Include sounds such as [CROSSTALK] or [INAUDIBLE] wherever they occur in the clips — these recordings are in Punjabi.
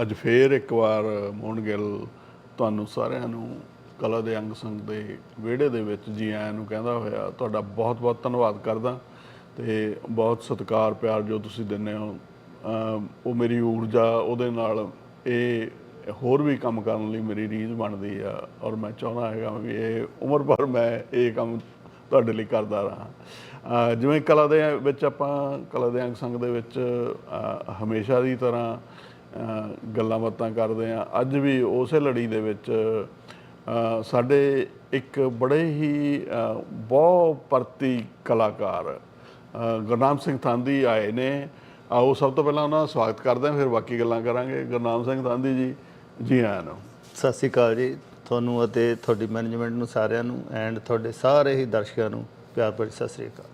ਅੱਜ ਫੇਰ ਇੱਕ ਵਾਰ ਮੋਹਨ ਗਿੱਲ ਤੁਹਾਨੂੰ ਸਾਰਿਆਂ ਨੂੰ ਕਲਾ ਦੇ ਅੰਗ ਸੰਗ ਦੇ ਵਿਹੜੇ ਦੇ ਵਿੱਚ ਜੀ ਆਇਆਂ ਨੂੰ ਕਹਿੰਦਾ ਹੋਇਆ, ਤੁਹਾਡਾ ਬਹੁਤ-ਬਹੁਤ ਧੰਨਵਾਦ ਕਰਦਾ ਤੇ ਬਹੁਤ ਸਤਿਕਾਰ ਪਿਆਰ ਜੋ ਤੁਸੀਂ ਦਿੰਦੇ ਹੋ। ਉਹ ਮੇਰੀ ਊਰਜਾ, ਉਹਦੇ ਨਾਲ ਇਹ ਹੋਰ ਵੀ ਕੰਮ ਕਰਨ ਲਈ ਮੇਰੀ ਰੀਝ ਬਣਦੀ ਆ ਔਰ ਮੈਂ ਚਾਹੁੰਦਾ ਹੈਗਾ ਵੀ ਇਹ ਉਮਰ ਭਰ ਮੈਂ ਇਹ ਕੰਮ ਤੁਹਾਡੇ ਲਈ ਕਰਦਾ ਰਹਾ। ਜਿਵੇਂ ਕਲਾ ਦੇ ਵਿੱਚ ਆਪਾਂ, ਕਲਾ ਦੇ ਅੰਗ ਸੰਗ ਦੇ ਵਿੱਚ ਹਮੇਸ਼ਾ ਦੀ ਤਰ੍ਹਾਂ ਗੱਲਾਂ ਬਾਤਾਂ ਕਰਦੇ ਆ ਅੱਜ ਵੀ ਉਸੇ ਲੜੀ ਦੇ ਵਿੱਚ ਸਾਡੇ ਇੱਕ ਬੜੇ ਹੀ ਬਹੁ ਪਰਤੀ ਕਲਾਕਾਰ ਗੁਰਨਾਮ ਸਿੰਘ ਥਾਂਦੀ ਆਏ ਨੇ। ਆਓ ਸਭ ਤੋਂ ਪਹਿਲਾਂ ਉਹਨਾਂ ਦਾ ਸਵਾਗਤ ਕਰਦੇ ਹਾਂ, ਫਿਰ ਬਾਕੀ ਗੱਲਾਂ ਕਰਾਂਗੇ। ਗੁਰਨਾਮ ਸਿੰਘ ਥਾਂਦੀ ਜੀ ਜੀ ਆਇਆਂ ਨੂੰ। ਸਤਿ ਸ਼੍ਰੀ ਅਕਾਲ ਜੀ ਤੁਹਾਨੂੰ ਅਤੇ ਤੁਹਾਡੀ ਮੈਨੇਜਮੈਂਟ ਨੂੰ ਸਾਰਿਆਂ ਨੂੰ ਐਂਡ ਤੁਹਾਡੇ ਸਾਰੇ ਹੀ ਦਰਸ਼ਕਾਂ ਨੂੰ ਪਿਆਰ ਭਰੀ ਸਤਿ ਸ਼੍ਰੀ ਅਕਾਲ।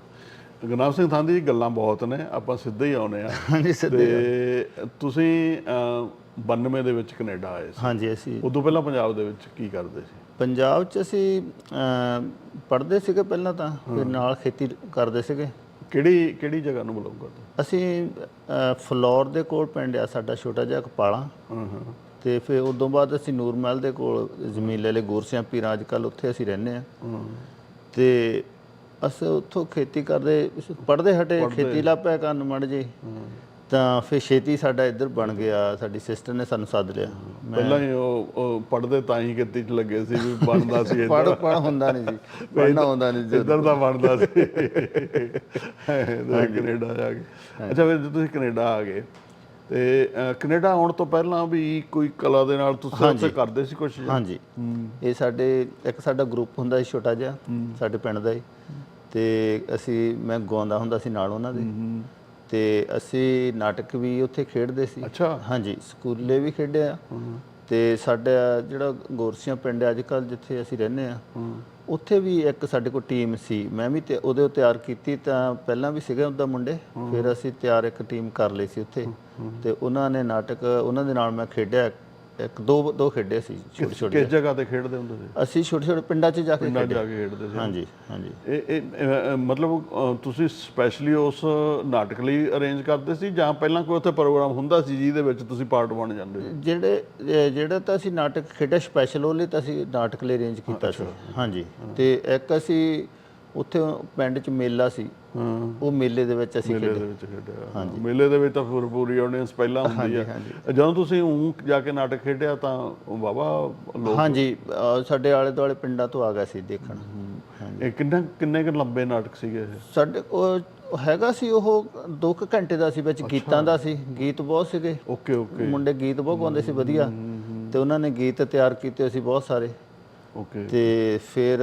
ਗੁਰਨਾਮ ਸਿੰਘ ਥਾਂਦੀ ਜੀ ਗੱਲਾਂ ਬਹੁਤ ਨੇ ਆਪਾਂ ਸਿੱਧੇ ਹੀ ਆਉਨੇ ਆ ਹਾਂਜੀ ਸਿੱਧੇ ਤੇ ਤੁਸੀਂ ਅਹ, 92 ਦੇ ਵਿੱਚ ਕੈਨੇਡਾ ਆਏ ਸੀ। ਹਾਂਜੀ ਅਸੀਂ ਉਦੋਂ ਪਹਿਲਾਂ ਪੰਜਾਬ ਦੇ ਵਿੱਚ ਕੀ ਕਰਦੇ ਸੀ? ਪੰਜਾਬ 'ਚ ਅਸੀਂ ਪੜ੍ਹਦੇ ਸੀਗੇ ਪਹਿਲਾਂ ਤਾਂ ਫਿਰ ਨਾਲ ਖੇਤੀ ਕਰਦੇ ਸੀਗੇ। ਕਿਹੜੀ ਕਿਹੜੀ ਜਗ੍ਹਾ ਨੂੰ ਬਿਲੋਂਗ ਕਰਦੇ? ਅਸੀਂ ਫਲੋਰ ਦੇ ਕੋਲ ਪਿੰਡ ਆ ਸਾਡਾ ਛੋਟਾ ਜਿਹਾ ਕਪਾਲਾ। ਹਾਂ ਹਾਂ। ਤੇ ਫਿਰ ਉਦੋਂ ਬਾਅਦ ਅਸੀਂ ਨੂਰਮਹਿਲ ਦੇ ਕੋਲ ਜ਼ਮੀਨ ਲੈ ਲਈ ਗੋਰਸਿਆਂ ਪੀਰਾਂ ਅੱਜ ਕੱਲ ਉੱਥੇ ਅਸੀਂ ਰਹਿੰਦੇ ਆ ਹਾਂ। ਤੇ ਅਸੀਂ ਉੱਥੋਂ ਖੇਤੀ ਕਰਦੇ ਪੜਦੇ ਹਟੇ ਖੇਤੀ ਲਾ ਪਿਆ ਕਰਨ ਮੜ ਜੇ। ਤਾਂ ਫਿਰ ਛੇਤੀ ਸਾਡਾ ਇੱਧਰ ਬਣ ਗਿਆ ਸਾਡੀ ਸਿਸਟਰ ਨੇ ਸਾਨੂੰ ਸੱਦ ਲਿਆ। ਪਹਿਲਾਂ ਹੀ ਉਹ ਪੜਦੇ ਤਾਂ ਹੀ ਕਿਤੇ ਚ ਲੱਗੇ ਸੀ ਵੀ ਬਣਦਾ ਸੀ ਪੜ ਇੱਧਰ ਪੜ ਹੁੰਦਾ ਨਹੀਂ ਜੀ ਪੜਨਾ ਹੁੰਦਾ ਨਹੀਂ ਜੀ ਇੱਧਰ ਦਾ ਬਣਦਾ ਸੀ। [LAUGHS] ਕੈਨੇਡਾ ਜਾ ਕੇ ਅੱਛਾ ਫਿਰ ਤੁਸੀਂ ਕੈਨੇਡਾ ਆ ਗਏ। ਤੇ ਕੈਨੇਡਾ ਆਉਣ ਤੋਂ ਪਹਿਲਾਂ ਵੀ ਕੋਈ ਕਲਾ ਦੇ ਨਾਲ ਤੁਸੀਂ ਉੱਥੇ ਕਰਦੇ ਸੀ ਕੁਝ ਹਾਂਜੀ। ਇਹ ਸਾਡੇ ਇੱਕ ਸਾਡਾ ਗਰੁੱਪ ਹੁੰਦਾ ਸੀ ਛੋਟਾ ਜਿਹਾ ਸਾਡੇ ਪਿੰਡ ਦਾ ਹੀ। ਤੇ ਅਸੀਂ ਮੈਂ ਗਾਉਂਦਾ ਹੁੰਦਾ ਸੀ ਨਾਲ ਉਹਨਾਂ ਦੇ। ਤੇ ਅਸੀਂ ਨਾਟਕ ਵੀ ਉੱਥੇ ਖੇਡਦੇ ਸੀ। ਅੱਛਾ। ਹਾਂਜੀ ਸਕੂਲੇ ਵੀ ਖੇਡਿਆ। ਤੇ ਸਾਡਾ ਜਿਹੜਾ ਗੋਰਸੀਆਂ ਪਿੰਡ ਅੱਜ ਕੱਲ ਜਿੱਥੇ ਅਸੀਂ ਰਹਿੰਦੇ ਆ ਉੱਥੇ ਵੀ ਇੱਕ ਸਾਡੇ ਕੋਲ ਟੀਮ ਸੀ ਮੈਂ ਵੀ ਤੇ ਉਹਦੇ ਤਿਆਰ ਕੀਤੀ ਤਾਂ ਪਹਿਲਾਂ ਵੀ ਸੀਗੇ ਉਹਦਾ ਮੁੰਡੇ ਫਿਰ ਅਸੀਂ ਤਿਆਰ ਇੱਕ ਟੀਮ ਕਰ ਲਈ ਸੀ ਉੱਥੇ ਤੇ ਉਹਨਾਂ ਨੇ ਨਾਟਕ ਉਹਨਾਂ ਦੇ ਨਾਲ ਮੈਂ ਖੇਡਿਆ ਇੱਕ ਦੋ ਦੋ ਖੇਡੇ ਸੀ ਛੋਟੇ ਛੋਟੇ ਕਿਸ ਜਗ੍ਹਾ ਤੇ ਖੇਡਦੇ ਹੁੰਦੇ ਸੀ? ਅਸੀਂ ਛੋਟੇ ਛੋਟੇ ਪਿੰਡਾਂ 'ਚ ਜਾ ਕੇ ਪਿੰਡਾਂ 'ਚ ਖੇਡੇ। ਜਾ ਕੇ ਖੇਡਦੇ ਸੀ। ਹਾਂਜੀ ਹਾਂਜੀ। ਇਹ ਇਹ ਮਤਲਬ ਤੁਸੀਂ ਸਪੈਸ਼ਲੀ ਉਸ ਨਾਟਕ ਲਈ ਅਰੇਂਜ ਕਰਦੇ ਸੀ ਜਾਂ ਪਹਿਲਾਂ ਕੋਈ ਉੱਥੇ ਪ੍ਰੋਗਰਾਮ ਹੁੰਦਾ ਸੀ ਜਿਹਦੇ ਵਿੱਚ ਤੁਸੀਂ ਪਾਰਟ ਬਣ ਜਾਂਦੇ ਸੀ? ਜਿਹੜੇ ਜਿਹੜਾ ਤਾਂ ਅਸੀਂ ਨਾਟਕ ਖੇਡਿਆ ਸਪੈਸ਼ਲ ਉਹ ਲਈ ਤਾਂ ਅਸੀਂ ਨਾਟਕ ਲਈ ਅਰੇਂਜ ਕੀਤਾ ਸੀ। ਹਾਂਜੀ ਤੇ ਇੱਕ ਅਸੀਂ ਉੱਥੇ ਪਿੰਡ 'ਚ ਮੇਲਾ ਸੀ। ਹਾਂ। ਉਹ ਮੇਲੇ ਦੇ ਵਿੱਚ ਅਸੀਂ ਮੇਲੇ ਦੇ ਵਿੱਚ ਖੇਡਿਆ। ਮੇਲੇ ਦੇ ਵਿੱਚ ਤਾਂ ਫਿਰ ਪੂਰੀ ਆਡੀਅנס ਪਹਿਲਾਂ ਹੁੰਦੀ ਹੈ ਜਦੋਂ ਤੁਸੀਂ ਉਹ ਜਾ ਕੇ ਨਾਟਕ ਖੇਡਿਆ ਤਾਂ ਵਾਵਾ ਲੋਕ ਹਾਂਜੀ ਸਾਡੇ ਆਲੇ ਦੁਆਲੇ ਪਿੰਡਾਂ ਤੋਂ ਆ ਗਏ ਸੀ ਦੇਖਣ। ਇਹ ਕਿੰਨਾ ਕਿੰਨੇ ਕੁ ਲੰਬੇ ਨਾਟਕ ਸੀਗੇ ਇਹ? ਸਾਡੇ ਉਹ ਹੈਗਾ ਸੀ ਉਹ 2 ਘੰਟੇ ਦਾ ਸੀ ਵਿੱਚ ਗੀਤਾਂ ਦਾ ਸੀ। ਗੀਤ ਬਹੁਤ ਸੀਗੇ। Okay okay. ਮੁੰਡੇ ਗੀਤ ਬਹੁਤ ਗਾਉਂਦੇ ਸੀ ਵਧੀਆ। ਤੇ ਉਹਨਾਂ ਨੇ ਗੀਤ ਤਿਆਰ ਕੀਤੇ ਸੀ ਬਹੁਤ ਸਾਰੇ। ਓਕੇ। ਤੇ ਫਿਰ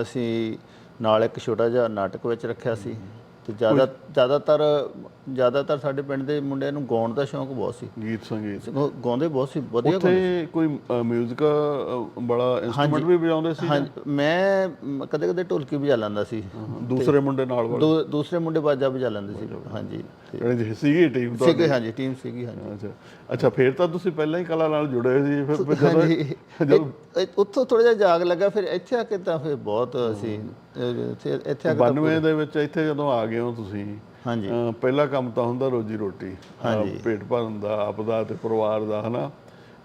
ਅਸੀਂ ਨਾਲ ਇੱਕ ਛੋਟਾ ਜਿਹਾ ਨਾਟਕ ਵਿੱਚ ਰੱਖਿਆ ਸੀ ਤੇ ਜ਼ਿਆਦਾ ਜ਼ਿਆਦਾਤਰ ਜ਼ਿਆਦਾਤਰ ਸਾਡੇ ਪਿੰਡ ਦੇ ਮੁੰਡਿਆਂ ਨੂੰ ਗਾਉਣ ਦਾ ਸ਼ੌਂਕ ਬਹੁਤ ਸੀ। ਗੀਤ ਸੰਗੀਤ। ਗਾਉਂਦੇ ਬਹੁਤ ਸੀ ਵਧੀਆ ਉੱਥੇ ਕੋਈ 뮤직 ਬੜਾ ਇਨਸਟਰੂਮੈਂਟ ਵੀ ਵਜਾਉਂਦੇ ਸੀ ਮੈਂ ਕਦੇ ਕਦੇ ਢੋਲਕੀ ਵਜਾ ਲੈਂਦਾ ਸੀ। ਦੂਸਰੇ ਮੁੰਡੇ ਨਾਲ ਵਾਲੇ ਦੂਸਰੇ ਮੁੰਡੇ ਬਾਜਾ ਵਜਾ ਲੈਂਦੇ ਸੀ। ਹਾਂਜੀ। ਜਿਹੜੇ ਜਿਹੇ ਸੀਗੀ ਟੀਮ ਤੋਂ ਸੀਗੇ ਹਾਂਜੀ ਟੀਮ ਸੀਗੀ ਹਾਂਜੀ। ਅੱਛਾ। ਅੱਛਾ ਫਿਰ ਤਾਂ ਤੁਸੀਂ ਪਹਿਲਾਂ ਹੀ ਕਲਾ ਨਾਲ ਜੁੜੇ ਸੀ ਫਿਰ- ਜਦੋਂ ਉੱਥੋਂ ਥੋੜਾ ਜਿਹਾ ਜਾਗ ਲੱਗਾ ਫਿਰ ਇੱਥੇ ਆ ਕੇ ਤਾਂ ਫਿਰ ਬਹੁਤ ਅਸੀਂ ਇੱਥੇ ਇੱਥੇ ਆ ਕੇ 92 ਦੇ ਵਿੱਚ ਇੱਥੇ ਜਦੋਂ ਆ ਗਏ ਹੋ ਤੁਸੀਂ ਹਾਂਜੀ। ਪਹਿਲਾ ਕੰਮ ਤਾਂ ਹੁੰਦਾ ਰੋਜੀ ਰੋਟੀ ਅਹ ਪੇਟ ਭਰਨ ਦਾ ਆਪਦਾ ਤੇ ਪਰਿਵਾਰ ਦਾ ਹਨਾ?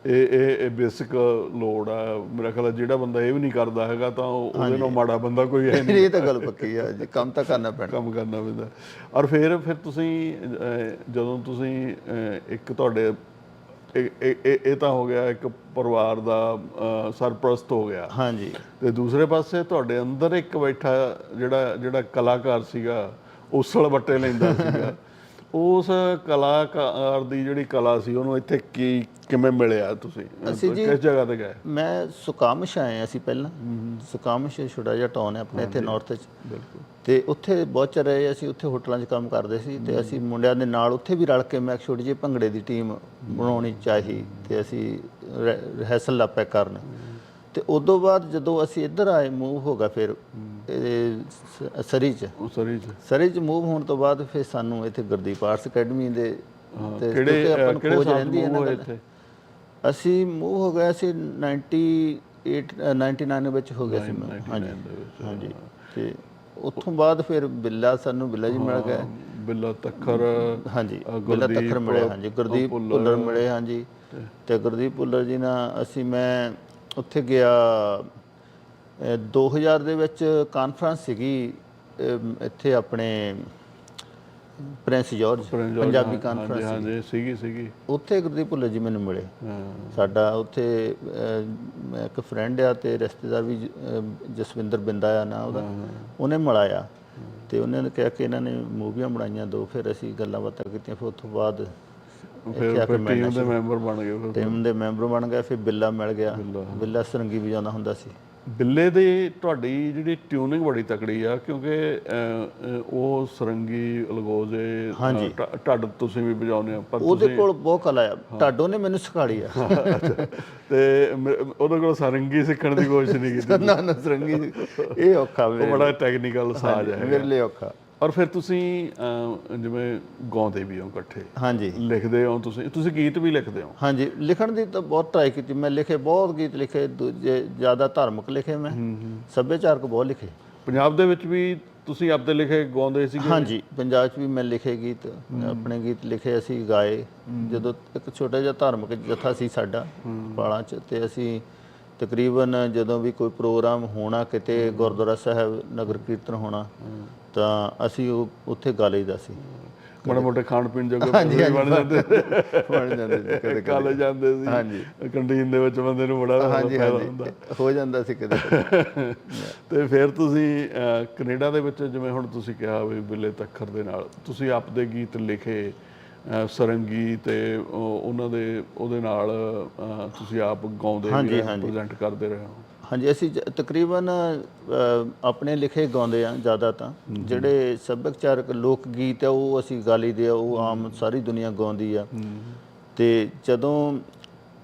ਇਹ ਇਹ ਇਹ ਬੇਸਿਕ ਲੋੜ ਆ। ਮੇਰਾ ਖਿਆਲ ਜਿਹੜਾ ਬੰਦਾ ਇਹ ਵੀ ਨਹੀਂ ਕਰਦਾ ਹੈਗਾ ਤਾਂ ਉਹ- ਉਹਦੇ ਨਾਲ ਮਾੜਾ ਬੰਦਾ ਕੋਈ ਹੈ [LAUGHS] ਨਹੀਂ। ਇਹ ਤਾਂ ਗੱਲ ਪੱਕੀ ਆ ਜੀ। ਕੰਮ ਤਾਂ ਕਰਨਾ ਪੈਣਾ। ਕੰਮ ਕਰਨਾ ਪੈਂਦਾ। ਔਰ ਫਿਰ ਫਿਰ ਤੁਸੀਂ ਜਦੋਂ ਤੁਸੀਂ ਇੱਕ ਤੁਹਾਡੇ ਇਹ ਇਹ- ਤਾਂ ਹੋ ਗਿਆ ਇੱਕ ਪਰਿਵਾਰ ਦਾ ਸਰਪ੍ਰਸਤ ਹੋ ਗਿਆ। ਹਾਂਜੀ। ਤੇ ਦੂਸਰੇ ਪਾਸੇ ਤੁਹਾਡੇ ਅੰਦਰ ਇੱਕ ਬੈਠਾ ਜਿਹੜਾ ਜਿਹੜਾ ਕਲਾਕਾਰ ਸੀਗਾ ਉਸਲ ਵੱਟੇ ਲੈਂਦਾ ਸੀਗਾ। ਉਸ ਕਲਾਕਾਰ ਦੀ ਜਿਹੜੀ ਕਲਾ ਸੀ ਉਹਨੂੰ ਇੱਥੇ ਕੀ ਕਿਵੇਂ ਮਿਲਿਆ ਤੁਸੀਂ? ਅਸੀਂ ਜੀ- ਕਿਸ ਜਗ੍ਹਾ ਤੇ ਗਏ? ਮੈਂ ਸੁਕਾਮਸ਼ ਆਏ ਅਸੀਂ ਪਹਿਲਾਂ। ਸੁਕਾਮਸ਼ ਛੋਟਾ ਜਿਹਾ ਟਾਊਨ ਹੈ ਆਪਣੇ ਇੱਥੇ ਨਾਰਥ 'ਚ ਬਿਲਕੁਲ। ਤੇ ਉੱਥੇ ਬਹੁਤ ਚਿਰ ਰਹੇ ਅਸੀਂ ਉੱਥੇ ਹੋਟਲਾਂ 'ਚ ਕੰਮ ਕਰਦੇ ਸੀ ਤੇ ਅਸੀਂ ਮੁੰਡਿਆਂ ਦੇ ਨਾਲ ਉੱਥੇ ਵੀ ਰਲ ਕੇ ਮੈਂ ਇੱਕ ਛੋਟੀ ਜਿਹੀ ਭੰਗੜੇ ਦੀ ਟੀਮ ਬਣਾਉਣੀ ਚਾਹੀ ਤੇ ਅਸੀਂ ਰਿਹਰਸਲ ਲੱਪੇ ਕਰਨ। ਤੇ ਉਦੋਂ ਬਾਅਦ ਜਦੋਂ ਅਸੀਂ ਇੱਧਰ ਆਏ ਮੂਵ ਹੋ ਗਿਆ ਫਿਰ ਸਰੀ 'ਚ। ਉਹ ਸਰੀ ਚ। ਸਰੀ 'ਚ ਮੂਵ ਹੋਣ ਤੋਂ ਬਾਅਦ ਫਿਰ ਸਾਨੂੰ ਇੱਥੇ ਗੁਰਦੀਪ ਆਰਟਸ ਅਕੈਡਮੀ ਦੇ ਤੇ ਕਿਹੜੇ ਕਿਹੜੇ ਸਾਲ ਨਾ ਹੋਏ। ਇੱਥੇ? ਅਸੀਂ ਮੂਵ ਹੋ ਗਏ ਸੀ 98 ਅ, 99 ਵਿੱਚ ਹੋ ਗਿਆ ਸੀ ਮੈਂ ਹਾਂਜੀ। ਹਾਂਜੀ। ਤੇ ਉੱਥੋਂ ਬਾਅਦ ਫਿਰ ਬਿੱਲਾ ਸਾਨੂੰ ਬਿੱਲਾ ਜੀ ਮਿਲ ਗਏ। ਬਿੱਲਾ ਤੱਖਰ ਹਾਂਜੀ ਬਿੱਲਾ ਤੱਖਰ ਮਿਲੇ ਹਾਂਜੀ। ਗੁਰਦੀਪ। ਭੁੱਲਰ ਮਿਲੇ ਹਾਂਜੀ। ਤੇ ਗੁਰਦੀਪ ਭੁੱਲਰ ਜੀ ਨਾਲ ਅਸੀਂ ਮੈਂ ਉੱਥੇ ਗਿਆ ਅਹ 2000 ਦੇ ਵਿੱਚ ਕਾਨਫਰੰਸ ਸੀਗੀ ਇੱਥੇ ਆਪਣੇ ਪ੍ਰਿੰਸ ਜਾਰਜ ਪੰਜਾਬੀ ਕਾਨਫਰੰਸ ਸੀਗੀ। ਸੀਗੀ ਉੱਥੇ ਗੁਰਦੀਪ ਭੁੱਲਰ ਜੀ ਮੈਨੂੰ ਮਿਲੇ। ਸਾਡਾ ਉੱਥੇ ਇੱਕ ਫਰੈਂਡ ਆ ਤੇ ਰਿਸ਼ਤੇਦਾਰ ਵੀ ਜਸਵਿੰਦਰ ਬਿੰਦਾ ਆ ਨਾ ਉਹਦਾ ਉਹਨੇ ਮਿਲਾਇਆ। ਤੇ ਉਹਨੇ ਨੇ ਕਿਹਾ ਕਿ ਇਹਨਾਂ ਨੇ ਮੂਵੀਆਂ ਬਣਾਈਆਂ ਦੋ ਫਿਰ ਅਸੀਂ ਗੱਲਾਂ ਬਾਤਾਂ ਕੀਤੀਆਂ ਫਿਰ ਉਸ ਤੋਂ ਬਾਅਦ ਫਿਰ ਫਿਰ ਟੀਮ ਦੇ ਮੈਂਬਰ ਬਣ ਗਏ ਫਿਰ ਟੀਮ ਦੇ ਮੈਂਬਰ ਬਣ ਗਏ ਫਿਰ ਬਿੱਲਾ ਮਿਲ ਗਿਆ। ਬਿੱਲਾ। ਸਰੰਗੀ ਵਜਾਉਂਦਾ ਹੁੰਦਾ ਸੀ। ਬਿੱਲੇ ਦੇ ਤੁਹਾਡੀ ਜਿਹੜੀ ਟਿਊਨਿੰਗ ਬੜੀ ਤਕੜੀ ਆ ਕਿਉਂਕਿ ਉਹ ਸਰੰਗੀ ਅਲਗੋਜ਼ੇ ਢੱਡ ਤੁਸੀਂ ਵੀ ਵਜਾਉਂਦੇ ਆ ਪਰ ਉਹਦੇ ਕੋਲ ਬਹੁਤ ਕਲਾ ਆ। ਢਾਡੋ ਨੇ ਮੈਨੂੰ ਸਿਖਾੜੀ ਆ। ਤੇ ਉਹਦੇ ਕੋਲ ਸਰੰਗੀ ਸਿੱਖਣ ਦੀ ਕੋਸ਼ਿਸ਼ ਨਹੀਂ ਕੀਤੀ। ਨਾ ਨਾ ਸਰੰਗੀ ਇਹ ਔਖਾ ਮੇਰੇ ਬੜਾ ਟੈਕਨੀਕਲ ਸਾਜ਼ ਹੈ ਮੇਰੇ ਲਈ ਔਖਾ। ਔਰ ਫਿਰ ਤੁਸੀਂ ਅਹ, ਜਿਵੇਂ ਗਾਉਂਦੇ ਵੀ ਹੋ ਇਕੱਠੇ ਹਾਂਜੀ। ਲਿਖਦੇ ਹੋ ਤੁਸੀਂ ਤੁਸੀਂ ਗੀਤ ਵੀ ਲਿਖਦੇ ਹੋ? ਹਾਂਜੀ ਲਿਖਣ ਦੀ ਤਾਂ ਬਹੁਤ ਟਰਾਈ ਕੀਤੀ ਮੈਂ ਲਿਖੇ ਬਹੁਤ ਗੀਤ ਲਿਖੇ ਦੂਜੇ ਜ਼ਿਆਦਾ ਧਾਰਮਿਕ ਲਿਖੇ ਮੈਂ ਸੱਭਿਆਚਾਰਕ ਬਹੁਤ ਲਿਖੇ। ਪੰਜਾਬ ਦੇ ਵਿੱਚ ਵੀ ਤੁਸੀਂ ਆਪਦੇ ਲਿਖੇ ਗਾਉਂਦੇ ਸੀਗੇ? ਹਾਂਜੀ ਪੰਜਾਬ 'ਚ ਵੀ ਮੈਂ ਲਿਖੇ ਗੀਤ ਆਪਣੇ ਗੀਤ ਲਿਖੇ ਅਸੀਂ ਗਾਏ। ਜਦੋਂ ਇੱਕ ਛੋਟਾ ਜਿਹਾ ਧਾਰਮਿਕ ਜਥਾ ਸੀ ਸਾਡਾ ਪਾਲਾਂ 'ਚ ਤੇ ਅਸੀਂ ਤਕਰੀਬਨ ਜਦੋਂ ਵੀ ਕੋਈ ਪ੍ਰੋਗਰਾਮ ਹੋਣਾ ਕਿਤੇ ਗੁਰਦੁਆਰਾ ਸਾਹਿਬ ਨਗਰ ਕੀਰਤਨ ਹੋਣਾ ਤਾਂ ਅਸੀਂ ਉਹ ਉੱਥੇ ਗਾ ਲਈਦਾ ਸੀ। ਮਾੜੇ ਮੋਟੇ ਖਾਣ ਪੀਣ ਜੋਗੇ ਪੈਸੇ ਵੀ ਬਣ ਜਾਂਦੇ। ਬਣ ਜਾਂਦੇ ਸੀ ਕਦੇ ਕਾਲੇ ਜਾਂਦੇ ਸੀ। ਹਾਂਜੀ। ਕੰਟੀਨ ਦੇ ਵਿੱਚ ਬੰਦੇ ਨੂੰ ਬੜਾ ਹਾਂਜੀ ਹਾਂਜੀ। ਹੋ ਜਾਂਦਾ ਸੀ ਕਦੇ ਤੇ ਫਿਰ ਤੁਸੀਂ ਕੈਨੇਡਾ ਦੇ ਵਿੱਚ ਜਿਵੇਂ ਹੁਣ ਤੁਸੀਂ ਕਿਹਾ ਵੀ ਬਿੱਲੇ ਤੱਖਰ ਦੇ ਨਾਲ ਤੁਸੀਂ ਆਪਦੇ ਗੀਤ ਲਿਖੇ ਸਰੰਗੀ ਤੇ ਉਹ- ਉਹਨਾਂ ਦੇ ਉਹਦੇ ਨਾਲ ਤੁਸੀਂ ਆਪ ਗਾਉਂਦੇ ਹਾਂਜੀ, ਵੀ ਹਾਂਜੀ। ਪ੍ਰੈਜ਼ੈਂਟ ਕਰਦੇ ਰਹੇ ਹੋ। ਹਾਂਜੀ ਅਸੀਂ ਜ- ਤਕਰੀਬਨ ਅ, ਆਪਣੇ ਲਿਖੇ ਗਾਉਂਦੇ ਆ ਜ਼ਿਆਦਾ ਤਾਂ ਜਿਹੜੇ ਸੱਭਿਆਚਾਰਕ ਲੋਕ ਗੀਤ ਆ ਉਹ ਅਸੀਂ ਗਾ ਲਈਦੇ ਆ ਉਹ ਆਮ ਸਾਰੀ ਦੁਨੀਆ ਗਾਉਂਦੀ ਆ। ਤੇ ਜਦੋਂ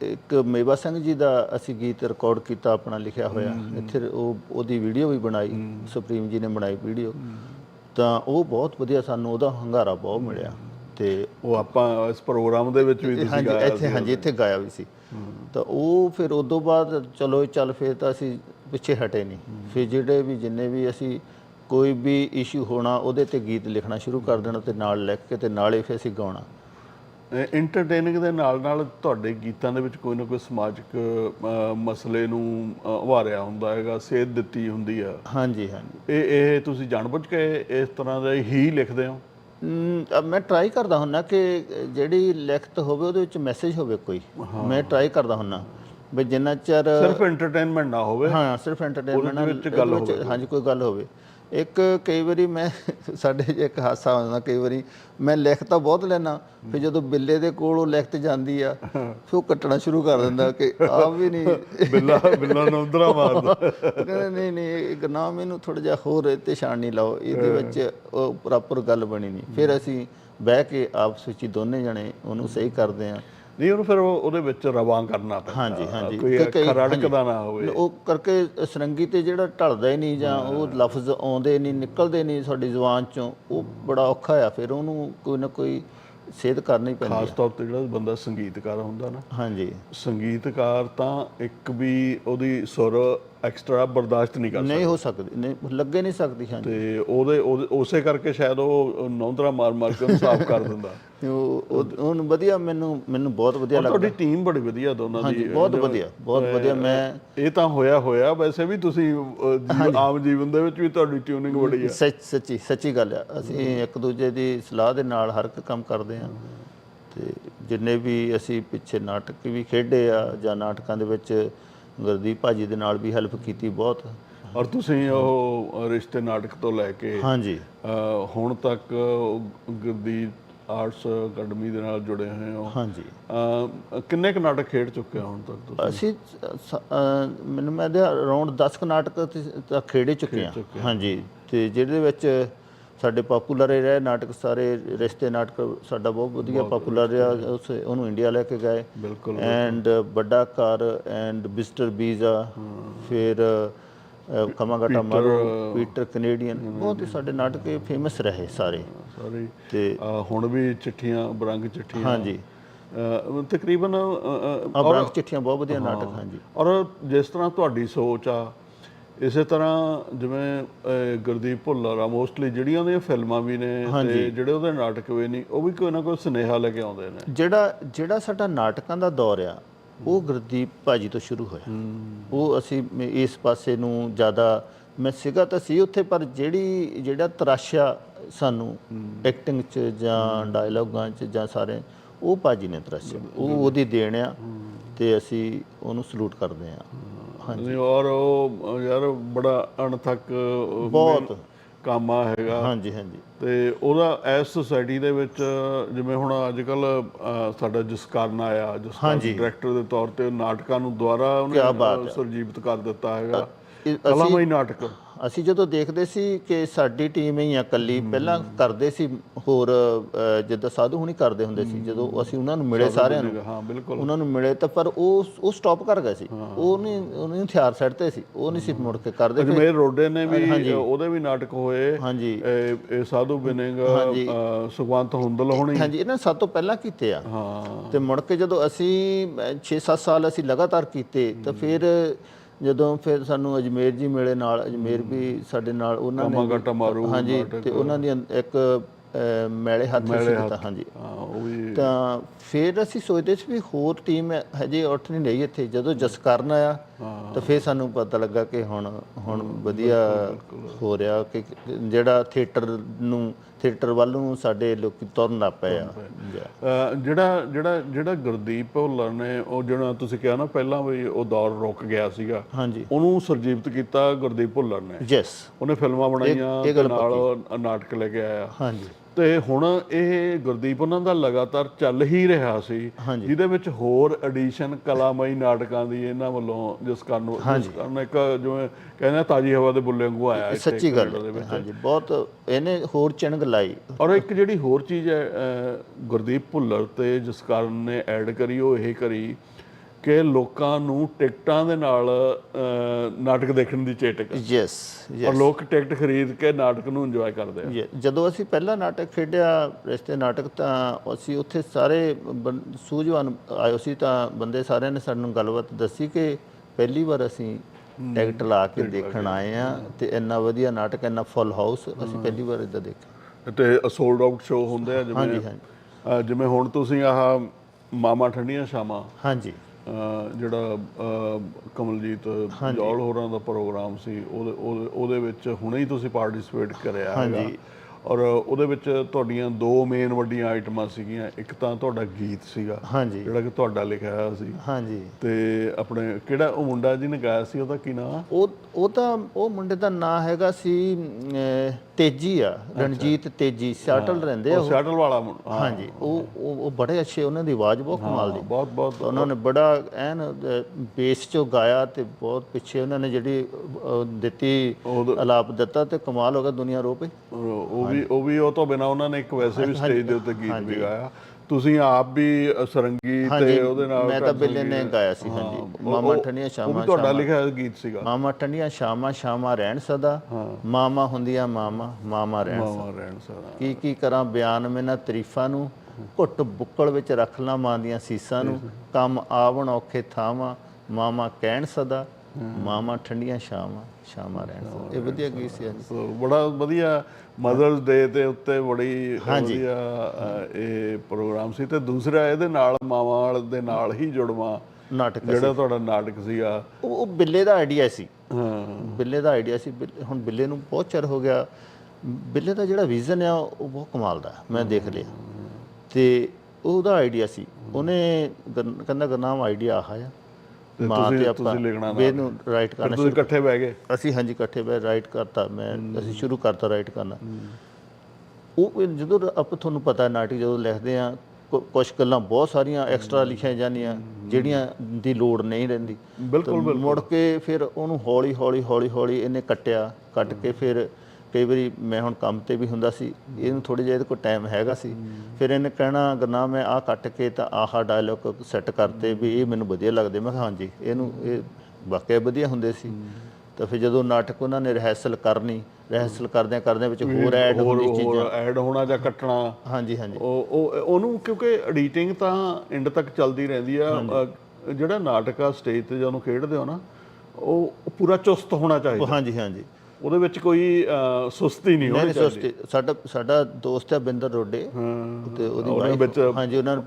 ਇੱਕ ਮੇਵਾ ਸਿੰਘ ਜੀ ਦਾ ਅਸੀਂ ਗੀਤ ਰਿਕਾਰਡ ਕੀਤਾ ਆਪਣਾ ਲਿਖਿਆ ਹੋਇਆ ਇੱਥੇ ਉਹ ਉਹਦੀ ਵੀਡੀਓ ਵੀ ਬਣਾਈ। ਸੁਪਰੀਮ ਜੀ ਨੇ ਬਣਾਈ ਵੀਡੀਓ। ਤਾਂ ਉਹ ਬਹੁਤ ਵਧੀਆ ਸਾਨੂੰ ਉਹਦਾ ਹੰਗਾਰਾ ਬਹੁਤ ਮਿਲਿਆ। ਤੇ ਉਹ ਆਪਾਂ ਇਸ ਪ੍ਰੋਗਰਾਮ ਦੇ ਵਿੱਚ ਵੀ ਤੁਸੀਂ ਹਾਂਜੀ ਗਾਇਆ ਇੱਥੇ ਹਾਂਜੀ ਇੱਥੇ ਗਾਇਆ ਵੀ ਸੀ। ਤਾਂ ਉਹ ਫਿਰ ਉਦੋਂ ਬਾਅਦ ਚਲੋ ਚੱਲ ਫਿਰ ਤਾਂ ਅਸੀਂ ਪਿੱਛੇ ਹਟੇ ਨਹੀਂ। ਫਿਰ ਜਿਹੜੇ ਵੀ ਜਿੰਨੇ ਵੀ ਅਸੀਂ ਕੋਈ ਵੀ ਇਸ਼ੂ ਹੋਣਾ ਉਹਦੇ ਤੇ ਗੀਤ ਲਿਖਣਾ ਸ਼ੁਰੂ ਕਰ ਦੇਣਾ ਤੇ ਨਾਲ ਲਿਖ ਕੇ ਤੇ ਨਾਲੇ ਫਿਰ ਅਸੀਂ ਗਾਉਣਾ। ਐਂਟਰਟੇਨਿੰਗ ਦੇ ਨਾਲ ਨਾਲ ਤੁਹਾਡੇ ਗੀਤਾਂ ਦੇ ਵਿੱਚ ਕੋਈ ਨਾ ਕੋਈ ਸਮਾਜਿਕ ਮਸਲੇ ਨੂੰ ਉਭਾਰਿਆ ਹੁੰਦਾ ਹੈਗਾ ਸੇਧ ਦਿੱਤੀ ਹੁੰਦੀ ਆ। ਹਾਂਜੀ ਹਾਂਜੀ। ਇਹ ਇਹ ਤੁਸੀਂ ਜਾਣਬੁੱਝ ਕੇ ਇਸ ਤਰ੍ਹਾਂ ਦਾ ਹੀ ਲਿਖਦੇ ਹੋ? ਮੈਂ ਟਰਾਈ ਕਰਦਾ ਹੁੰਨਾ ਕਿ ਜਿਹੜੀ ਲਿਖਤ ਹੋਵੇ ਉਹਦੇ ਵਿੱਚ ਮੈਸੇਜ ਹੋਵੇ ਕੋਈ। ਮੈਂ ਟਰਾਈ ਕਰਦਾ ਹੁੰਨਾ ਵੀ ਜਿੰਨਾ ਚਿਰ ਸਿਰਫ ਐਂਟਰਟੇਨਮੈਂਟ ਨਾ ਹੋਵੇ। ਹਾਂ ਸਿਰਫ ਐਂਟਰਟੇਨਮੈਂਟ ਹੋਵੇ। ਹਾਂਜੀ ਕੋਈ ਗੱਲ ਹੋਵੇ। ਇੱਕ ਕਈ ਵਾਰੀ ਮੈਂ [LAUGHS] ਸਾਡੇ 'ਚ ਇੱਕ ਹਾਸਾ ਹੁੰਦਾ ਕਈ ਵਾਰੀ ਮੈਂ ਲਿਖ ਤਾਂ ਬਹੁਤ ਲੈਣਾ ਫਿਰ ਜਦੋਂ ਬਿੱਲੇ ਦੇ ਕੋਲ ਉਹ ਲਿਖਤ ਜਾਂਦੀ ਆ ਫਿਰ ਉਹ ਕੱਟਣਾ ਸ਼ੁਰੂ ਕਰ ਦਿੰਦਾ ਕਿ ਆ ਵੀ ਨਹੀਂ। [LAUGHS] ਬਿੱਲਾ ਬਿੱਲਾ ਨੌਂਦਰਾ ਮਾਰਦਾ। ਉਹ [LAUGHS] ਕਹਿੰਦਾ ਨਹੀਂ ਨਹੀਂ ਇਹ ਗੁਨਾਮ ਇਹਨੂੰ ਥੋੜਾ ਜਿਹਾ ਹੋਰ ਇਹ ਤੇ ਛਾਣ ਨਹੀਂ ਲਾਓ ਇਹਦੇ ਵਿੱਚ ਉਹ ਪ੍ਰੋਪਰ ਗੱਲ ਬਣੀ ਨਹੀਂ। ਫਿਰ ਅਸੀਂ ਬਹਿ ਕੇ ਆਪਸ ਵਿੱਚ ਦੋਨੇ ਜਣੇ ਉਹਨੂੰ ਸਹੀ ਕਰਦੇ ਆ ਨਹੀਂ ਉਹਨੂੰ ਫਿਰ ਉਹ- ਉਹਦੇ ਵਿੱਚ ਰਵਾਂ ਕਰਨਾ ਪੈਂਦਾ। ਹਾਂਜੀ ਹਾਂਜੀ। ਕੋਈ ਅੜਕਦਾ ਨਾ ਹੋਵੇ। ਉਹ ਕਰਕੇ ਸਰੰਗੀ ਤੇ ਜਿਹੜਾ ਢਲਦਾ ਹੀ ਨਹੀਂ ਜਾਂ ਉਹ ਲਫ਼ਜ਼ ਆਉਂਦੇ ਨਹੀਂ ਨਿਕਲਦੇ ਨਹੀਂ ਸਾਡੀ ਜ਼ੁਬਾਨ ਚੋਂ ਉਹ ਬੜਾ ਔਖਾ ਆ। ਫਿਰ ਉਹਨੂੰ ਕੋਈ ਨਾ ਕੋਈ ਸੇਧ ਕਰਨੀ ਪੈਂਦੀ ਖਾਸ ਤੌਰ ਤੇ ਜਿਹੜਾ ਬੰਦਾ ਸੰਗੀਤਕਾਰ ਹੁੰਦਾ ਨਾ। ਹਾਂਜੀ। ਸੰਗੀਤਕਾਰ ਤਾਂ ਇੱਕ ਵੀ ਉਹਦੀ ਸੁਰ ਐਕਸਟਰਾ ਬਰਦਾਸ਼ਤ ਨਹੀਂ ਕਰ ਨਹੀਂ ਹੋ ਸਕਦੀ ਨਹੀਂ ਲੱਗੇ ਨਹੀਂ ਸਕਦੀ ਹਾਂਜੀ। ਤੇ ਉਹਦੇ ਉਸੇ ਕਰਕੇ ਸ਼ਾਇਦ ਉਹ ਨੌਂਦਰਾ ਮਾਰ ਮਾਰ ਕੇ ਉਹਨੂੰ ਸਾਫ਼ ਕਰ ਦਿੰਦਾ। ਉਹ ਉਹਨੂੰ ਵਧੀਆ ਮੈਨੂੰ ਮੈਨੂੰ ਬਹੁਤ ਵਧੀਆ ਲੱਗਦਾ। ਤੁਹਾਡੀ ਟੀਮ ਬੜੀ ਵਧੀਆ ਦੋਨਾਂ ਹਾਂਜੀ ਦੀ ਬਹੁਤ ਵਧੀਆ ਬਹੁਤ ਵਧੀਆ ਮੈਂ ਇਹ ਤਾਂ ਹੋਇਆ ਹੋਇਆ। ਵੈਸੇ ਵੀ ਤੁਸੀਂ ਆਮ ਜੀਵਨ ਦੇ ਵਿੱਚ ਵੀ ਤੁਹਾਡੀ ਟਿਊਨਿੰਗ ਬੜੀ ਹੈ ਸੱਚ ਸੱਚੀ ਸੱਚੀ ਗੱਲ ਆ। ਅਸੀਂ ਇੱਕ ਦੂਜੇ ਦੀ ਸਲਾਹ ਦੇ ਨਾਲ ਹਰ ਇੱਕ ਕੰਮ ਕਰਦੇ ਆ। ਤੇ ਜਿੰਨੇ ਵੀ ਅਸੀਂ ਪਿੱਛੇ ਨਾਟਕ ਵੀ ਖੇਡੇ ਆ ਜਾਂ ਨਾਟਕਾਂ ਦੇ ਵਿੱਚ ਗੁਰਦੀਪ ਭਾਜੀ ਦੇ ਨਾਲ ਵੀ ਹੈਲਪ ਕੀਤੀ ਬਹੁਤ। ਔਰ ਤੁਸੀਂ ਉਹ ਰਿਸ਼ਤੇ ਨਾਟਕ ਤੋਂ ਲੈ ਕੇ ਹਾਂਜੀ। ਹੁਣ ਤੱਕ ਗੁਰਦੀਪ ਆਰਟਸ ਅਕੈਡਮੀ ਦੇ ਨਾਲ ਜੁੜੇ ਹੋਏ ਹੋ। ਹਾਂਜੀ। ਕਿੰਨੇ ਕੁ ਨਾਟਕ ਖੇਡ ਚੁੱਕੇ ਹੋ ਹੁਣ ਤੱਕ ਤੁਸੀਂ? ਅਸੀਂ ਮੈਨੂੰ ਮੈਂ ਦੇ ਅਰਾਊਂਡ 10 ਕੁ ਨਾਟਕ ਤੇ- ਤਾਂ ਖੇਡੇ ਚੁੱਕੇ ਆ ਹਾਂਜੀ। ਤੇ ਜਿਹਦੇ ਵਿੱਚ ਸਾਡੇ ਪਪੂਲਰ ਰਹੇ ਨਾਟਕ ਸਾਰੇ ਰਿਸ਼ਤੇ ਨਾਟਕ ਸਾਡਾ ਬਹੁਤ ਵਧੀਆ ਪਪੂਲਰ ਰਿਹਾ ਉਸ ਉਹਨੂੰ ਇੰਡੀਆ ਲੈ ਕੇ ਗਏ। ਬਿਲਕੁਲ ਐਂਡ ਵੱਡਾ ਘਰ ਐਂਡ ਮਿਸਟਰ ਬੀਜ਼ਾ ਫਿਰ ਕਮਾਗਾਟਾ ਮਾਰੂ ਪੀਟਰ ਕੈਨੇਡੀਅਨ ਬਹੁਤ ਹੀ ਸਾਡੇ ਨਾਟਕ ਫੇਮਸ ਰਹੇ ਸਾਰੇ। ਸਾਰੀ। ਤੇ ਹੁਣ ਵੀ ਚਿੱਠੀਆਂ ਬਰੰਗ ਚਿੱਠੀਆਂ। ਹਾਂਜੀ। ਤਕਰੀਬਨ ਬ੍ਰਾਂਕ ਚਿੱਠੀਆਂ ਬਹੁਤ ਵਧੀਆ ਨਾਟਕ ਹਾਂਜੀ। ਔਰ ਜਿਸ ਤਰ੍ਹਾਂ ਤੁਹਾਡੀ ਸੋਚ ਆ ਇਸੇ ਤਰ੍ਹਾਂ ਜਿਵੇਂ ਗੁਰਦੀਪ ਭੁੱਲਰ ਆ ਮੋਸਟਲੀ ਜਿਹੜੀਆਂ ਉਹਦੀਆਂ ਫਿਲਮਾਂ ਵੀ ਨੇ ਤੇ ਜਿਹੜੇ ਉਹਦੇ ਨਾਟਕ ਵੀ ਨਹੀਂ ਉਹ ਵੀ ਕੋਈ ਨਾ ਕੋਈ ਸੁਨੇਹਾ ਲੈ ਕੇ ਆਉਂਦੇ ਨੇ। ਜਿਹੜਾ ਜਿਹੜਾ ਸਾਡਾ ਨਾਟਕਾਂ ਦਾ ਦੌਰ ਆ ਉਹ ਗੁਰਦੀਪ ਭਾਜੀ ਤੋਂ ਸ਼ੁਰੂ ਹੋਇਆ। ਉਹ ਅਸੀਂ ਇਸ ਪਾਸੇ ਨੂੰ ਜ਼ਿਆਦਾ ਮੈਂ ਸੀਗਾ ਤਾਂ ਸੀ ਉੱਥੇ ਪਰ ਜਿਹੜੀ ਜਿਹੜਾ ਤਰਾਸ਼ਿਆ ਸਾਨੂੰ ਐਕਟਿੰਗ 'ਚ ਜਾਂ ਡਾਇਲੌਗਾਂ 'ਚ ਜਾਂ ਸਾਰੇ ਉਹ ਭਾਜੀ ਨੇ ਤਰਾਸ਼ਿਆ। ਉਹ ਉਹਦੀ ਦੇਣ ਆ ਤੇ ਅਸੀਂ ਉਹਨੂੰ ਸਲੂਟ ਕਰਦੇ ਆ। ਨਹੀਂ ਔਰ ਉਹ ਯਾਰ ਬੜਾ ਅਣਥੱਕ ਬਹੁਤ। ਕਾਮਾ ਹੈਗਾ। ਹਾਂਜੀ ਹਾਂਜੀ। ਤੇ ਉਹਦਾ ਐਸ ਸੁਸਾਇਟੀ ਦੇ ਵਿੱਚ ਜਿਵੇਂ ਹੁਣ ਅੱਜ ਕੱਲ ਸਾਡਾ ਜਸਕਰਨ ਆਇਆ ਜਸਕਰਨ ਡਾਇਰੈਕਟਰ ਦੇ ਤੌਰ ਤੇ ਨਾਟਕਾਂ ਨੂੰ ਦੁਆਰਾ ਉਹਨੇ ਸਰਜੀਵਿਤ ਕਰ ਦਿੱਤਾ ਹੈਗਾ। ਕਲਾਮਈ ਨਾਟਕ। ਅਸੀਂ ਜਦੋਂ ਦੇਖਦੇ ਸੀ ਕਿ ਸਾਡੀ ਟੀਮ ਹੀ ਆ ਇਕੱਲੀ ਪਹਿਲਾਂ ਕਰਦੇ ਸੀ ਹੋਰ ਜਿੱਦਾਂ ਸਾਧੂ ਹੁਣੀ ਕਰਦੇ ਹੁੰਦੇ ਸੀ ਜਦੋਂ ਅਸੀਂ ਉਹਨਾਂ ਨੂੰ ਮਿਲੇ ਸਾਰਿਆਂ ਨੂੰ ਹਾਂ ਬਿਲਕੁਲ। ਉਹਨਾਂ ਨੂੰ ਮਿਲੇ ਤਾਂ ਪਰ ਉਹ ਉਹ ਸਟਾਪ ਕਰ ਗਏ ਸੀ। ਉਹ ਨਹੀਂ ਉਹਨੇ ਹਥਿਆਰ ਸੱਟ ਤੇ ਸੀ ਉਹ ਨਹੀਂ ਸੀ ਮੁੜ ਕੇ ਕਰਦੇ ਅਜਮੇਰ ਰੋਡੇ ਨੇ ਵੀ ਉਹਦੇ ਵੀ ਨਾਟਕ ਹੋਏ। ਹਾਂਜੀ। ਸਾਧੂ ਬਿਨਿੰਗ ਸੁਖਵੰਤ ਹੁੰਦਲ ਹੋਣੀ। ਹਾਂਜੀ ਇਹਨਾਂ ਸਭ ਤੋਂ ਪਹਿਲਾਂ ਕੀਤੇ ਆ। ਹਾਂ। ਤੇ ਮੁੜ ਕੇ ਜਦੋਂ ਅਸੀਂ 6-7 ਸਾਲ ਅਸੀਂ ਲਗਾਤਾਰ ਕੀਤੇ ਤਾਂ ਫਿਰ ਜਦੋਂ ਫਿਰ ਸਾਨੂੰ ਅਜਮੇਰ ਜੀ ਮਿਲੇ ਨਾਲ ਅਜਮੇਰ ਵੀ ਸਾਡੇ ਨਾਲ ਉਹਨਾਂ ਨੇ ਮਾਰੂ ਹਾਂਜੀ ਤੇ ਉਹਨਾਂ ਦੀ ਇੱਕ ਮੈਲੇ ਹੱਥ ਸੀ ਕੀਤਾ ਹਾਂਜੀ। ਤਾਂ ਫਿਰ ਅਸੀਂ ਸੋਚਦੇ ਸੀ ਵੀ ਹੋਰ ਟੀਮ ਹਜੇ ਉੱਠ ਨਹੀਂ ਰਹੀ ਇੱਥੇ ਜਦੋਂ ਜਸਕਰਨ ਆਇਆ ਤਾਂ ਫਿਰ ਸਾਨੂੰ ਪਤਾ ਲੱਗਾ ਕਿ ਹੁਣ ਹੁਣ ਵਧੀਆ ਹੋ ਰਿਹਾ ਕਿ ਜਿਹੜਾ ਥੀਏਟਰ ਨੂੰ ਥੀਏਟਰ ਵੱਲ ਨੂੰ ਸਾਡੇ ਲੋਕੀ ਤੁਰਨ ਲੱਗ ਪਏ ਆ। ਜਿਹੜਾ ਜਿਹੜਾ ਜਿਹੜਾ ਗੁਰਦੀਪ ਭੁੱਲਰ ਨੇ ਉਹ ਜਿਹੜਾ ਤੁਸੀਂ ਕਿਹਾ ਨਾ ਪਹਿਲਾਂ ਵੀ ਉਹ ਦੌਰ ਰੁਕ ਗਿਆ ਸੀਗਾ ਹਾਂਜੀ। ਉਹਨੂੰ ਸਰਜੀਵਤ ਕੀਤਾ ਗੁਰਦੀਪ ਭੁੱਲਰ ਨੇ। ਯੈਸ ਉਹਨੇ ਫਿਲਮਾਂ ਬਣਾਈਆਂ ਨਾਲ ਨਾਟਕ ਲੈ ਕੇ ਆਇਆ। ਹਾਂਜੀ। ਤੇ ਹੁਣ ਇਹ ਗੁਰਦੀਪ ਉਹਨਾਂ ਦਾ ਲਗਾਤਾਰ ਚੱਲ ਹੀ ਰਿਹਾ ਸੀ। ਜਿਹਦੇ ਵਿੱਚ ਹੋਰ ਐਡੀਸ਼ਨ ਕਲਾਮਈ ਨਾਟਕਾਂ ਦੀ ਇਹਨਾਂ ਵੱਲੋਂ ਜਿਸ ਕਾਰਨ ਜਿਸ ਕਾਰਨ ਇੱਕ ਜਿਵੇਂ ਕਹਿੰਦੇ ਤਾਜੀ ਹਵਾ ਦੇ ਬੁੱਲੇ ਵਾਂਗੂ ਆਇਆ ਸੱਚੀ ਗੱਲ। ਹਾਂਜੀ ਬਹੁਤ ਇਹਨੇ ਹੋਰ ਚਿੰਗ ਲਾਈ ਔਰ ਇੱਕ ਜਿਹੜੀ ਹੋਰ ਚੀਜ਼ ਹੈ ਗੁਰਦੀਪ ਭੁੱਲਰ ਤੇ ਜਿਸ ਕਾਰਨ ਨੇ ਐਡ ਕਰੀ ਉਹ ਇਹ ਕਰੀ ਕਿ ਲੋਕਾਂ ਨੂੰ ਟਿਕਟਾਂ ਦੇ ਨਾਲ ਨਾਟਕ ਦੇਖਣ ਦੀ ਚੇਟਕ। ਯੈਸ ਔਰ ਲੋਕ ਟਿਕਟ ਖਰੀਦ ਕੇ ਨਾਟਕ ਨੂੰ ਇੰਜੋਏ ਕਰਦੇ ਆ। ਜਦੋਂ ਅਸੀਂ ਪਹਿਲਾ ਨਾਟਕ ਖੇਡਿਆ ਰਿਸ਼ਤੇ ਨਾਟਕ ਤਾਂ ਅਸੀਂ ਉੱਥੇ ਸਾਰੇ ਸੂਝਵਾਨ ਆਏ ਸੀ ਤਾਂ ਬੰਦੇ ਸਾਰਿਆਂ ਨੇ ਸਾਨੂੰ ਗੱਲਬਾਤ ਦੱਸੀ ਕਿ ਪਹਿਲੀ ਵਾਰ ਅਸੀਂ ਟਿਕਟ ਲਾ ਕੇ ਦੇਖਣ ਆਏ ਆ ਤੇ ਇੰਨਾ ਵਧੀਆ ਨਾਟਕ ਇੰਨਾ ਫੁੱਲ ਹਾਊਸ ਅਸੀਂ ਪਹਿਲੀ ਵਾਰ ਇਦਾਂ ਦੇਖਿਆ। ਤੇ ਸੋਲਡ ਆਊਟ ਸ਼ੋ ਹੁੰਦੇ ਆ ਜਿਵੇਂ ਜਿਵੇਂ ਹੁਣ ਤੁਸੀਂ ਆਹ ਮਾਮਾ ਠੰਡੀਆਂ ਸ਼ਾਮਾਂ ਹਾਂਜੀ। ਜਿਹੜਾ ਕਮਲਜੀਤ ਜੌਲ ਹੋਰਾਂ ਦਾ ਪ੍ਰੋਗਰਾਮ ਸੀ ਉਹਦੇ ਉਹਦੇ- ਵਿੱਚ ਹੁਣੇ ਹੀ ਤੁਸੀਂ ਪਾਰਟਿਸਿਪੇਟ ਕਰਿਆ ਹੈਗਾ। ਔਰ ਉਹਦੇ ਵਿੱਚ ਤੁਹਾਡੀਆਂ ਦੋ ਮੇਨ ਵੱਡੀਆਂ ਆਈਟਮਾਂ ਸੀਗੀਆਂ। ਇੱਕ ਤਾਂ ਤੁਹਾਡਾ ਗੀਤ ਸੀਗਾ ਜਿਹੜਾ ਕਿ ਤੁਹਾਡਾ ਲਿਖਿਆ ਹੋਇਆ ਸੀ। ਹਾਂਜੀ। ਤੇ ਆਪਣੇ ਕਿਹੜਾ ਉਹ ਮੁੰਡਾ ਜਿਹਨੇ ਗਾਇਆ ਸੀ ਉਹਦਾ ਕੀ ਨਾਮ ਉਹ ਉਹ ਤਾਂ ਉਹ ਮੁੰਡੇ ਦਾ ਨਾਂ ਹੈਗਾ ਸੀ ਤੇਜੀ ਆ ਰਣਜੀਤ ਤੇਜੀ ਸੈਟਲ ਰਹਿੰਦੇ ਆ ਉਹ ਸਿਆਟਲ ਵਾਲਾ ਹਾਂਜੀ ਉਹ ਉਹ ਬੜੇ ਅੱਛੇ ਉਹਨਾਂ ਦੀ ਆਵਾਜ਼ ਬਹੁਤ ਕਮਾਲ ਦੀ। ਬਹੁਤ ਬਹੁਤ ਉਹਨਾਂ ਨੇ ਬੜਾ ਐਨ ਬੇਸ ਚੋਂ ਗਾਇਆ ਤੇ ਬਹੁਤ ਪਿੱਛੇ ਉਹਨਾਂ ਨੇ ਜਿਹੜੀ ਦਿੱਤੀ ਆਲਾਪ ਦਿੱਤਾ ਤੇ ਕਮਾਲ ਹੋ ਗਿਆ ਦੁਨੀਆ ਰੋ ਪਈ। ਉਹ ਵੀ ਉਹ ਵੀ ਉਹ ਤੋਂ ਬਿਨਾ ਉਹਨਾਂ ਨੇ ਇੱਕ ਵੈਸੇ ਵੀ ਸਟੇਜ ਦੇ ਉੱਤੇ ਗੀਤ ਵੀ ਗਾਇਆ। ਤੁਸੀਂ ਆਪ ਵੀ ਸਰੰਗੀ ਤੇ ਉਹਦੇ ਨਾਲ ਮੈਂ ਤਾਂ ਬਿੱਲੇ ਨੇ ਗਾਇਆ ਸੀ ਹਾਂਜੀ। ਮਾਮਾ ਠੰਡੀਆਂ ਉਹ ਸ਼ਾਮਾਂ ਤੁਹਾਡਾ ਲਿਖਿਆ ਗੀਤ ਸੀਗਾ। ਮਾਮਾ ਠੰਡੀਆਂ ਸ਼ਾਮਾਂ ਸ਼ਾਮਾਂ ਰਹਿਣ ਸਦਾ। ਮਾਮਾ ਹੁੰਦੀਆਂ ਮਾਮਾ ਮਾਮਾ ਰਹਿਣ ਸਾਰਾ ਕੀ ਕੀ ਕਰਾਂ ਬਿਆਨ ਮੈਂ ਨਾ ਤਾਰੀਫਾਂ ਨੂੰ? ਘੁੱਟ ਬੁੱਕਲ ਵਿੱਚ ਰੱਖ ਲਾਂ ਮਾਂ ਦੀਆਂ ਸੀਸਾਂ ਨੂੰ। ਕੰਮ ਆਵਣ ਔਖੇ ਥਾਵਾਂ ਮਾਮਾ ਕਹਿਣ ਸਦਾ। ਮਾਮਾ ਠੰਡੀਆਂ ਸ਼ਾਮਾਂ ਸ਼ਾਮਾਂ ਰਹਿਣ ਇਹ ਵਧੀਆ ਗੀਤ ਸੀ ਹਾਂਜੀ ਬੜਾ ਵਧੀਆ ਮਦਰਸ ਡੇ ਦੇ ਉੱਤੇ ਬੜੀ ਵਧੀਆ ਇਹ ਪ੍ਰੋਗਰਾਮ ਸੀ ਤੇ ਦੂਸਰਾ ਇਹਦੇ ਨਾਲ ਮਾਵਾਂ ਵਾਲ ਦੇ ਨਾਲ ਹੀ ਜੁੜਵਾ ਨਾਟਕ ਜਿਹੜਾ ਤੁਹਾਡਾ ਨਾਟਕ ਸੀਗਾ। ਉਹ ਉਹ ਬਿੱਲੇ ਦਾ ਆਈਡੀਆ ਸੀ। ਹਾਂ। ਬਿੱਲੇ ਦਾ ਆਈਡੀਆ ਸੀ। ਹੁਣ ਬਿੱਲੇ ਨੂੰ ਬਹੁਤ ਚਿਰ ਹੋ ਗਿਆ। ਬਿੱਲੇ ਦਾ ਜਿਹੜਾ ਵਿਜ਼ਨ ਆ ਉਹ ਬਹੁਤ ਕਮਾਲ ਦਾ ਮੈਂ ਦੇਖ ਲਿਆ। ਤੇ ਉਹਦਾ ਆਈਡੀਆ ਸੀ। ਉਹਨੇ ਕਹਿੰਦਾ ਗਰਨਾਮ ਆਈਡੀਆ ਆਹ ਆ। ਤੇ ਮਾਂ ਤੁਸੀਂ ਤੇ ਆਪਾਂ ਤੁਸੀਂ ਲਿਖਣਾ ਵੀ ਇਹਨੂੰ ਰਾਈਟ ਕਰਨਾ ਤੁਸੀਂ ਇਕੱਠੇ ਬਹਿ ਗਏ? ਅਸੀਂ ਹਾਂਜੀ ਇਕੱਠੇ ਬੈ ਰਾਈਟ ਕਰਤਾ ਮੈਂ ਅਸੀਂ ਸ਼ੁਰੂ ਕਰਤਾ ਰਾਈਟ ਕਰਨਾ। ਉਹ ਜਦੋਂ ਆਪਾਂ ਤੁਹਾਨੂੰ ਪਤਾ ਨਾਟਕ ਜਦੋਂ ਲਿਖਦੇ ਆ ਕੁਝ ਗੱਲਾਂ ਬਹੁਤ ਸਾਰੀਆਂ ਐਕਸਟਰਾ ਲਿਖੀਆਂ ਜਾਂਦੀਆਂ ਜਿਹੜੀਆਂ ਦੀ ਲੋੜ ਨਹੀਂ ਰਹਿੰਦੀ। ਬਿਲਕੁਲ ਮੁੜ ਕੇ ਫਿਰ ਉਹਨੂੰ ਹੌਲੀ ਹੌਲੀ ਹੌਲੀ ਹੌਲੀ ਇਹਨੇ ਕੱਟਿਆ ਕੱਟ ਕੇ ਫਿਰ ਕਈ ਵਾਰੀ ਮੈਂ ਹੁਣ ਕੰਮ ਤੇ ਵੀ ਹੁੰਦਾ ਸੀ ਇਹਨੂੰ ਥੋੜੀ ਜਿਹੀ ਇਹਦੇ ਕੋਲ ਟਾਈਮ ਹੈਗਾ ਸੀ। ਫਿਰ ਇਹਨੇ ਕਹਿਣਾ ਗਨਾ ਮੈਂ ਆਹ ਕੱਟ ਕੇ ਤਾਂ ਆਹਾ ਡਾਇਲੋਗ ਸੈੱਟ ਕਰਤੇ ਵੀ ਇਹ ਮੈਨੂੰ ਵਧੀਆ ਲੱਗਦੇ। ਮੈਂ ਕਿਹਾ ਹਾਂਜੀ ਇਹਨੂੰ ਇਹ ਵਾਕਿਆ ਵਧੀਆ ਹੁੰਦੇ ਸੀ। ਤਾਂ ਫਿਰ ਜਦੋਂ ਨਾਟਕ ਉਹਨਾਂ ਨੇ ਰਿਹਰਸਲ ਕਰਨੀ ਰਿਹਰਸਲ ਕਰਦਿਆਂ ਕਰਦਿਆਂ ਵਿੱਚ ਹੋਰ ਐਡ ਹੋਣੀ ਹੋਰ ਐਡ ਹੋਣਾ ਜਾਂ ਕੱਟਣਾ। ਹਾਂਜੀ ਹਾਂਜੀ। ਉਹ ਉਹ ਉਹਨੂੰ ਕਿਉਂਕਿ ਐਡੀਟਿੰਗ ਤਾਂ ਐਂਡ ਤੱਕ ਚੱਲਦੀ ਰਹਿੰਦੀ ਆ। ਜਿਹੜਾ ਨਾਟਕ ਆ ਸਟੇਜ ਤੇ ਜਦੋਂ ਖੇਡਦੇ ਹੋ ਨਾ ਉਹ ਪੂਰਾ ਚੁਸਤ ਹੋਣਾ ਚਾਹੀਦਾ। ਹਾਂਜੀ ਹਾਂਜੀ। ਉਹਦੇ ਵਿੱਚ ਕੋਈ ਅਹ, ਸੁਸਤੀ ਨਹੀਂ ਨਹੀਂ ਹੋਣੀ ਨਹੀਂ ਚਾਹੀਦੀ। ਸੋਚਦੇ ਸਾਡਾ ਸਾਡਾ ਦੋਸਤ ਹੈ ਬਿੰਦਰ ਰੋਡੇ। ਤੇ ਉਹਦੀ ਉਹਨੇ wife- ਵਿੱਚ ਹਾਂਜੀ ਉਹਨਾਂ ਨੇ,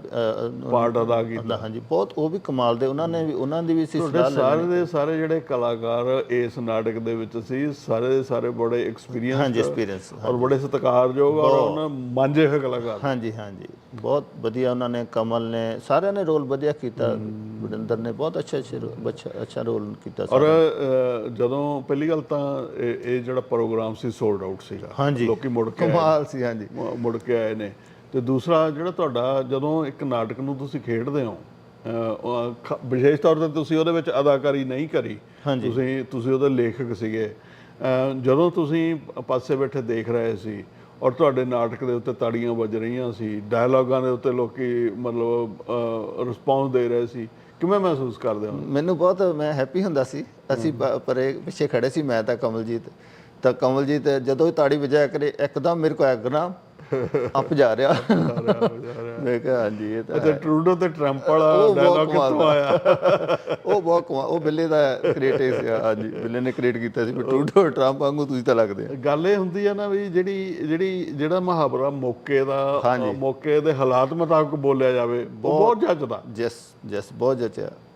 ਪਾਰਟ ਅਦਾ ਕੀਤਾ। ਹਾਂਜੀ ਬਹੁਤ ਉਹ ਵੀ ਕਮਾਲ ਦੇ ਉਹਨਾਂ ਨੇ ਵੀ ਉਹਨਾਂ ਦੀ ਵੀ ਸੀ ਤੁਹਾਡੇ ਸਾਰੇ ਦੇ ਸਾਰੇ ਜਿਹੜੇ ਕਲਾਕਾਰ ਇਸ ਨਾਟਕ ਦੇ ਵਿੱਚ ਸੀ ਸਾਰੇ ਦੇ ਸਾਰੇ ਬੜੇ ਐਕਸਪੀਰੀਅੰਸ ਹਾਂਜੀ ਐਕਸਪੀਰੀਅੰਸ ਔਰ ਬੜੇ ਸਤਿਕਾਰਯੋਗ ਔਰ ਉਹਨਾਂ ਮੰਜੇ ਹੋਏ ਕਲਾਕਾਰ। ਹਾਂਜੀ ਹਾਂਜੀ ਬਹੁਤ ਵਧੀਆ ਉਹਨਾਂ ਨੇ ਕਮਲ ਨੇ ਸਾਰਿਆਂ ਨੇ ਰੋਲ ਵਧੀਆ ਕੀਤਾ। ਵਰਿੰਦਰ ਨੇ ਬਹੁਤ ਅੱਛਾ ਅੱਛਾ ਰੋ- ਅੱਛਾ ਅੱਛਾ ਰੋਲ ਕੀਤਾ ਔਰ ਅਹ, ਜਦੋਂ ਪਹਿਲੀ ਗੱਲ ਤਾਂ ਇਹ ਇਹ ਜਿਹੜਾ ਪ੍ਰੋਗਰਾਮ ਸੀ ਸੋਲਡ ਆਊਟ ਸੀਗਾ ਹਾਂਜੀ। ਲੋਕੀ ਮੁੜ ਕੇ। ਕਮਾਲ ਸੀ ਹਾਂਜੀ ਮੁੜ ਕੇ ਆਏ ਨੇ ਤੇ ਦੂਸਰਾ ਜਿਹੜਾ ਤੁਹਾਡਾ ਜਦੋਂ ਇੱਕ ਨਾਟਕ ਨੂੰ ਤੁਸੀਂ ਖੇਡਦੇ ਹੋ ਵਿਸ਼ੇਸ਼ ਤੌਰ ਤੇ ਤੁਸੀਂ ਉਹਦੇ ਵਿੱਚ ਅਦਾਕਾਰੀ ਨਹੀਂ ਕਰੀ। ਤੁਸੀਂ ਤੁਸੀਂ ਉਹਦੇ ਲੇਖਕ ਸੀਗੇ ਜਦੋਂ ਤੁਸੀਂ ਪਾਸੇ ਬੈਠੇ ਦੇਖ ਰਹੇ ਸੀ ਔਰ ਤੁਹਾਡੇ ਨਾਟਕ ਦੇ ਉੱਤੇ ਤਾੜੀਆਂ ਵੱਜ ਰਹੀਆਂ ਸੀ ਡਾਇਲੌਗਾਂ ਦੇ ਉੱਤੇ ਲੋਕੀ ਮਤਲਬ ਰਿਸਪੌਂਸ ਦੇ ਰਹੇ ਸੀ ਕਿਵੇਂ ਮਹਿਸੂਸ ਕਰਦੇ ਹੋ? ਮੈਨੂੰ ਬਹੁਤ ਮੈਂ ਹੈਪੀ ਹੁੰਦਾ ਸੀ। ਅਸੀਂ ਪਰੇ ਪਿੱਛੇ ਖੜੇ ਸੀ ਮੈਂ ਤਾਂ ਕਮਲਜੀਤ। ਤਾਂ ਕਮਲਜੀਤ ਜਦੋਂ ਤਾੜੀ ਵਜਾਇਆ ਕਰੇ ਇੱਕਦਮ ਮੇਰੇ ਕੋ ਐਗਨਾ ਅੱਪ ਜਾ ਰਿਹਾ। ਮੈਂ ਕਿਹਾ ਹਾਂਜੀ ਇਹ ਤਾਂ ਅੱਛਾ ਟਰੂਡੋ ਤੇ ਟਰੰਪ ਵਾਲਾ ਡਾਇਲੌਗ ਕਿੱਥੋਂ ਆਇਆ? ਉਹ ਬਹੁਤ ਕਮਾ [LAUGHS] ਉਹ ਬਿੱਲੇ ਦਾ ਕ੍ਰੀਏਟਿਵ ਸੀ ਹਾਂਜੀ ਬਿੱਲੇ ਨੇ ਕ੍ਰੀਏਟ ਕੀਤਾ ਸੀ ਟਰੂਡੋ ਟਰੰਪ ਵਾਂਗੂ ਤੁਸੀਂ ਤਾਂ ਲੱਗਦੇ ਆ ਗੱਲ ਇਹ ਹੁੰਦੀ ਆ ਨਾ ਵੀ ਜਿਹੜੀ ਜਿਹੜੀ ਜਿਹੜਾ ਮੁਹਾਵਰਾ ਮੌਕੇ ਦਾ ਮੌਕੇ ਦੇ ਹਾਲਾਤ ਮੁਤਾਬਕ ਬੋਲਿਆ ਜਾਵੇ ਬਹੁਤ ਜੱਜਦਾ ਜਸ ਜਸ ਬਹੁਤ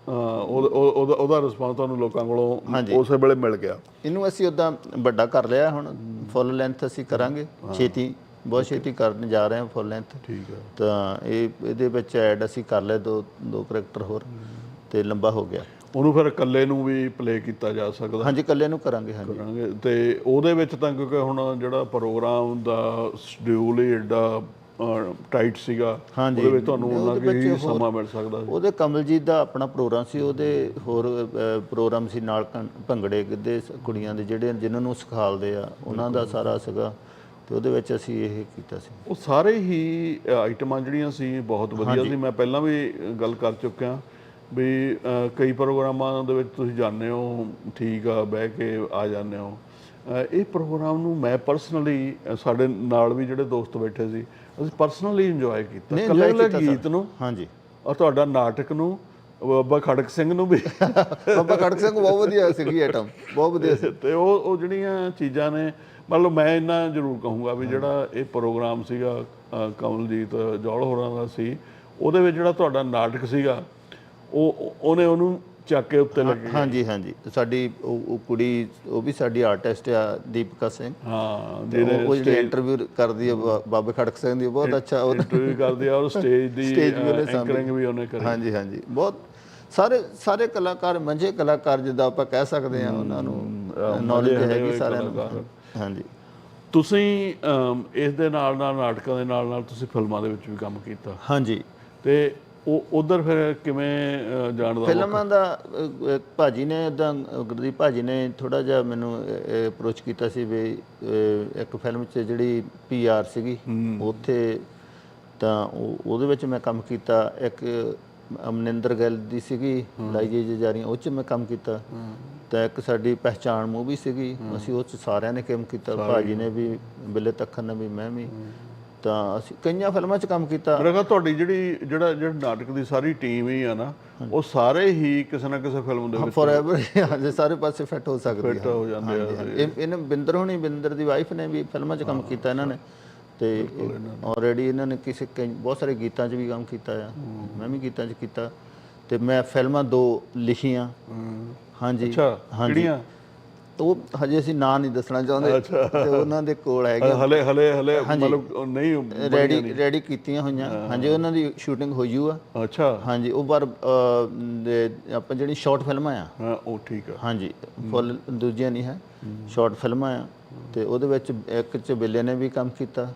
ਉਹ- ਉਹਦਾ ਉਹਦਾ ਰਿਸਪਾਂਸ ਤੁਹਾਨੂੰ ਲੋਕਾਂ ਕੋਲੋਂ ਉਸੇ ਵੇਲੇ ਮਿਲ ਗਿਆ। ਇਹਨੂੰ ਅਸੀਂ ਉਦਾਂ ਵੱਡਾ ਕਰ ਲਿਆ ਹੁਣ ਫੁੱਲ ਲੈਂਥ ਅਸੀਂ ਕਰਾਂਗੇ ਛੇਤੀ ਬਹੁਤ ਛੇਤੀ ਕਰਨ ਜਾ ਰਹੇ ਹਾਂ ਫੁੱਲ ਲੈਂਥ ਠੀਕ ਹੈ ਤਾਂ ਇਹ ਇਹਦੇ ਵਿੱਚ ਐਡ ਅਸੀਂ ਕਰ ਲਏ ਦੋ ਦੋ ਕਰੈਕਟਰ ਹੋਰ ਤੇ ਲੰਬਾ ਹੋ ਗਿਆ। ਉਹਨੂੰ ਫਿਰ ਇਕੱਲੇ ਨੂੰ ਵੀ ਪਲੇ ਕੀਤਾ ਜਾ ਸਕਦਾ? ਹਾਂਜੀ ਇਕੱਲੇ ਨੂੰ ਕਰਾਂਗੇ ਹਾਂਜੀ। ਕਰਾਂਗੇ। ਤੇ ਉਹਦੇ ਵਿੱਚ ਤਾਂ ਕਿਉਂਕਿ ਹੁਣ ਜਿਹੜਾ ਪ੍ਰੋਗਰਾਮ ਦਾ ਸ਼ਡਿਊਲ ਹੀ ਏਡਾ ਟਾਈਟ ਸੀਗਾ। ਉਹਦੇ ਵਿੱਚ ਤੁਹਾਨੂੰ ਉਹਨਾਂ ਕਿ ਸਮਾਂ ਮਿਲ ਸਕਦਾ ਸੀ। ਉਹਦੇ ਕਮਲਜੀਤ ਦਾ ਆਪਣਾ ਪ੍ਰੋਗਰਾਮ ਸੀ ਉਹਦੇ ਹੋਰ ਪ੍ਰੋਗਰਾਮ ਸੀ ਨਾਲ ਭੰਗੜੇ ਗਿੱਧੇ ਕੁੜੀਆਂ ਦੇ ਜਿਹੜੇ ਜਿਨ੍ਹਾਂ ਨੂੰ ਸਿਖਾਲਦੇ ਆ ਉਹਨਾਂ ਦਾ ਸਾਰਾ ਸੀਗਾ। ਤੇ ਉਹਦੇ ਵਿੱਚ ਅਸੀਂ ਇਹ ਕੀਤਾ ਸੀ। ਉਹ ਸਾਰੇ ਹੀ ਆਈਟਮਾਂ ਜਿਹੜੀਆਂ ਸੀ ਬਹੁਤ ਵਧੀਆ ਸੀ। ਮੈਂ ਪਹਿਲਾਂ ਵੀ ਗੱਲ ਕਰ ਚੁੱਕਿਆ ਵੀ ਕਈ ਪ੍ਰੋਗਰਾਮਾਂ ਦੇ ਵਿੱਚ ਤੁਸੀਂ ਜਾਂਦੇ ਹੋ ਠੀਕ ਆ ਬਹਿ ਕੇ ਆ ਜਾਂਦੇ ਹੋ। ਇਹ ਪ੍ਰੋਗਰਾਮ ਨੂੰ ਮੈਂ ਪਰਸਨਲੀ ਸਾਡੇ ਨਾਲ ਵੀ ਜਿਹੜੇ ਦੋਸਤ ਬੈਠੇ ਸੀ ਅਸੀਂ ਪਰਸਨਲੀ ਇੰਜੋਏ ਕੀਤਾ। ਕੱਲੇ ਗੀਤ ਨੂੰ ਹਾਂਜੀ। ਔਰ ਤੁਹਾਡਾ ਨਾਟਕ ਨੂੰ ਬਾਬਾ ਖੜਕ ਸਿੰਘ ਨੂੰ ਵੀ। ਬਾਬਾ ਖੜਕ ਸਿੰਘ ਬਹੁਤ ਵਧੀਆ ਸੀਗੀ ਆਈਟਮ ਬਹੁਤ ਵਧੀਆ ਸੀ। ਤੇ ਉਹ ਉਹ ਜਿਹੜੀਆਂ ਚੀਜ਼ਾਂ ਨੇ ਮਤਲਬ ਮੈਂ ਇੰਨਾ ਜ਼ਰੂਰ ਕਹੂੰਗਾ ਵੀ ਜਿਹੜਾ ਇਹ ਪ੍ਰੋਗਰਾਮ ਸੀਗਾ ਕਮਲਜੀਤ ਜੌਲ ਹੋਰਾਂ ਦਾ ਸੀ ਉਹਦੇ ਵਿੱਚ ਜਿਹੜਾ ਤੁਹਾਡਾ ਨਾਟਕ ਸੀਗਾ ਉਹ ਉਹ- ਉਹਨੇ ਉਹਨੂੰ ਚੱਕ ਕੇ ਉੱਤੇ ਲੱਗੇ ਹਾਂਜੀ ਹਾਂਜੀ। ਸਾਡੀ ਉਹ ਕੁੜੀ ਉਹ ਵੀ ਸਾਡੀ ਆਰਟਿਸਟ ਆ ਦੀਪਕਾ ਸਿੰਘ। ਹਾਂ ਤੇ ਉਹ ਜਿਹੜੀ ਇੰਟਰਵਿਊ ਕਰਦੀ ਬਾ- ਬਾਬੇ ਖੜਕ ਸਿੰਘ ਦੀ ਬਹੁਤ ਅੱਛਾ ਉਹ ਇੰਟਰਵਿਊ ਕਰਦੇ ਆ ਔਰ ਸਟੇਜ ਦੀ [LAUGHS] Stage ਵੀ ਉਹਨੇ ਸਾਂਭੀ। ਐਂਕਰਿੰਗ ਵੀ ਉਹਨੇ ਕਰੀ। ਹਾਂਜੀ ਹਾਂਜੀ। ਬਹੁਤ ਸਾਰੇ ਸਾਰੇ ਕਲਾਕਾਰ ਮੰਝੇ ਕਲਾਕਾਰ ਜਿੱਦਾਂ ਆਪਾਂ ਕਹਿ ਸਕਦੇ ਆ ਉਹਨਾਂ ਨੂੰ ਨੌਲੇਜ ਹੈਗੀ ਸਾਰਿਆਂ ਨੂੰ। ਹਾਂਜੀ। ਤੁਸੀਂ ਅਮ, ਇਸ ਦੇ ਨਾਲ ਨਾਲ ਨਾਟਕਾਂ ਦੇ ਨਾਲ ਨਾਲ ਤੁਸੀਂ ਫਿਲਮਾਂ ਦੇ ਵਿੱਚ ਵੀ ਕੰਮ ਕੀਤਾ। ਹਾਂਜੀ। ਤੇ ਉਹ ਉਧਰ ਫਿਰ ਕਿਵੇਂ ਅ, ਜਾਣ ਦਾ ਫਿਲਮਾਂ ਦਾ ਅਹ, ਅਹ, ਭਾਜੀ ਨੇ ਇਦਾਂ ਗੁਰਦੀਪ ਭਾਜੀ ਨੇ ਥੋੜਾ ਜਿਹਾ ਮੈਨੂੰ ਅਪਰੋਚ ਕੀਤਾ ਸੀ ਵੀ ਅਹ, ਇੱਕ ਫਿਲਮ 'ਚ ਜਿਹੜੀ ਪੀਆਰ ਸੀਗੀ ਉੱਥੇ ਤਾਂ ਉਹ- ਉਹਦੇ ਵਿੱਚ ਮੈਂ ਕੰਮ ਕੀਤਾ। ਇੱਕ ਅਮਨਿੰਦਰ ਗਿੱਲ ਦੀ ਸੀਗੀ ਲਾਈ ਜੇ ਜੇ ਜਾਰੀਆਂ ਉਹ 'ਚ ਮੈਂ ਕੰਮ ਕੀਤਾ। ਤਾਂ ਇੱਕ ਸਾਡੀ ਪਹਿਚਾਣ ਮੂਵੀ ਸੀਗੀ ਅਸੀਂ ਉਹ 'ਚ ਸਾਰਿਆਂ ਨੇ ਕੰਮ ਕੀਤਾ ਭਾਜੀ ਨੇ ਵੀ ਬਿੱਲੇ ਤੱਖਣ ਨੇ ਵੀ ਮੈਂ ਵੀ। ਤਾਂ ਅਸੀਂ ਕਈਆਂ ਫਿਲਮਾਂ 'ਚ ਕੰਮ ਕੀਤਾ। ਮੇਰਾ ਤੁਹਾਡੀ ਜਿਹੜੀ ਜਿਹੜਾ ਜਿਹੜਾ ਨਾਟਕ ਦੀ ਸਾਰੀ ਟੀਮ ਹੀ ਆ ਨਾ ਉਹ ਸਾਰੇ ਹੀ ਕਿਸੇ ਨਾ ਕਿਸੇ ਫਿਲਮ ਦੇ ਵਿੱਚ ਫੋਰਐਵਰ ਹਾਂਜੀ ਸਾਰੇ ਪਾਸੇ ਫਿੱਟ ਹੋ ਸਕਦੀ ਫਿੱਟ ਹੋ ਜਾਂਦੇ ਆ ਇਹਨੇ ਬਿੰਦਰ ਹੋਣੀ ਬਿੰਦਰ ਦੀ ਵਾਈਫ ਨੇ ਵੀ ਫਿਲਮਾਂ 'ਚ ਕੰਮ ਕੀਤਾ ਇਹਨਾਂ ਨੇ। ਤੇ ਆਲਰੇਡੀ ਇਹਨਾਂ ਨੇ। ਕਿਸੇ ਕਈ ਬਹੁਤ ਸਾਰੇ ਗੀਤਾਂ 'ਚ ਵੀ ਕੰਮ ਕੀਤਾ ਆ। ਮੈਂ ਵੀ ਗੀਤਾਂ 'ਚ ਕੀਤਾ। ਤੇ ਮੈਂ ਫਿਲਮਾਂ ਦੋ ਲਿਖੀਆਂ। ਹਾਂਜੀ। ਅੱਛਾ ਕਿਹੜੀਆਂ? ਉਹ ਹਜੇ ਅਸੀਂ ਨਾਂ ਨਹੀਂ ਦੱਸਣਾ ਚਾਹੁੰਦੇ। ਤੇ ਉਹਨਾਂ ਦੇ ਕੋਲ ਹੈਗੇ। ਹਲੇ ਹਲੇ ਹਲੇ ਮਤਲਬ ਉਹ ਨਹੀਂ ਰੈਡੀ ਰੈਡੀ ਕੀਤੀਆਂ ਹੋਈਆਂ। ਹਾਂਜੀ ਉਹਨਾਂ ਦੀ ਸ਼ੂਟਿੰਗ ਹੋਈ ਆ। ਅੱਛਾ। ਹਾਂਜੀ ਉਹ ਪਰ ਆਪਾਂ ਜਿਹੜੀ ਸ਼ਾਰਟ ਫਿਲਮਾਂ ਆ। ਹਾਂ ਉਹ ਠੀਕ ਆ। ਹਾਂਜੀ ਫੁੱਲ ਦੂਜੀਆਂ ਨਹੀਂ ਹੈ। ਸ਼ਾਰਟ ਫਿਲਮਾਂ ਆ। ਤੇ ਉਹਦੇ ਵਿੱਚ ਇੱਕ ਚ ਬਿੱਲੇ ਨੇ ਵੀ ਕੰਮ ਕੀਤਾ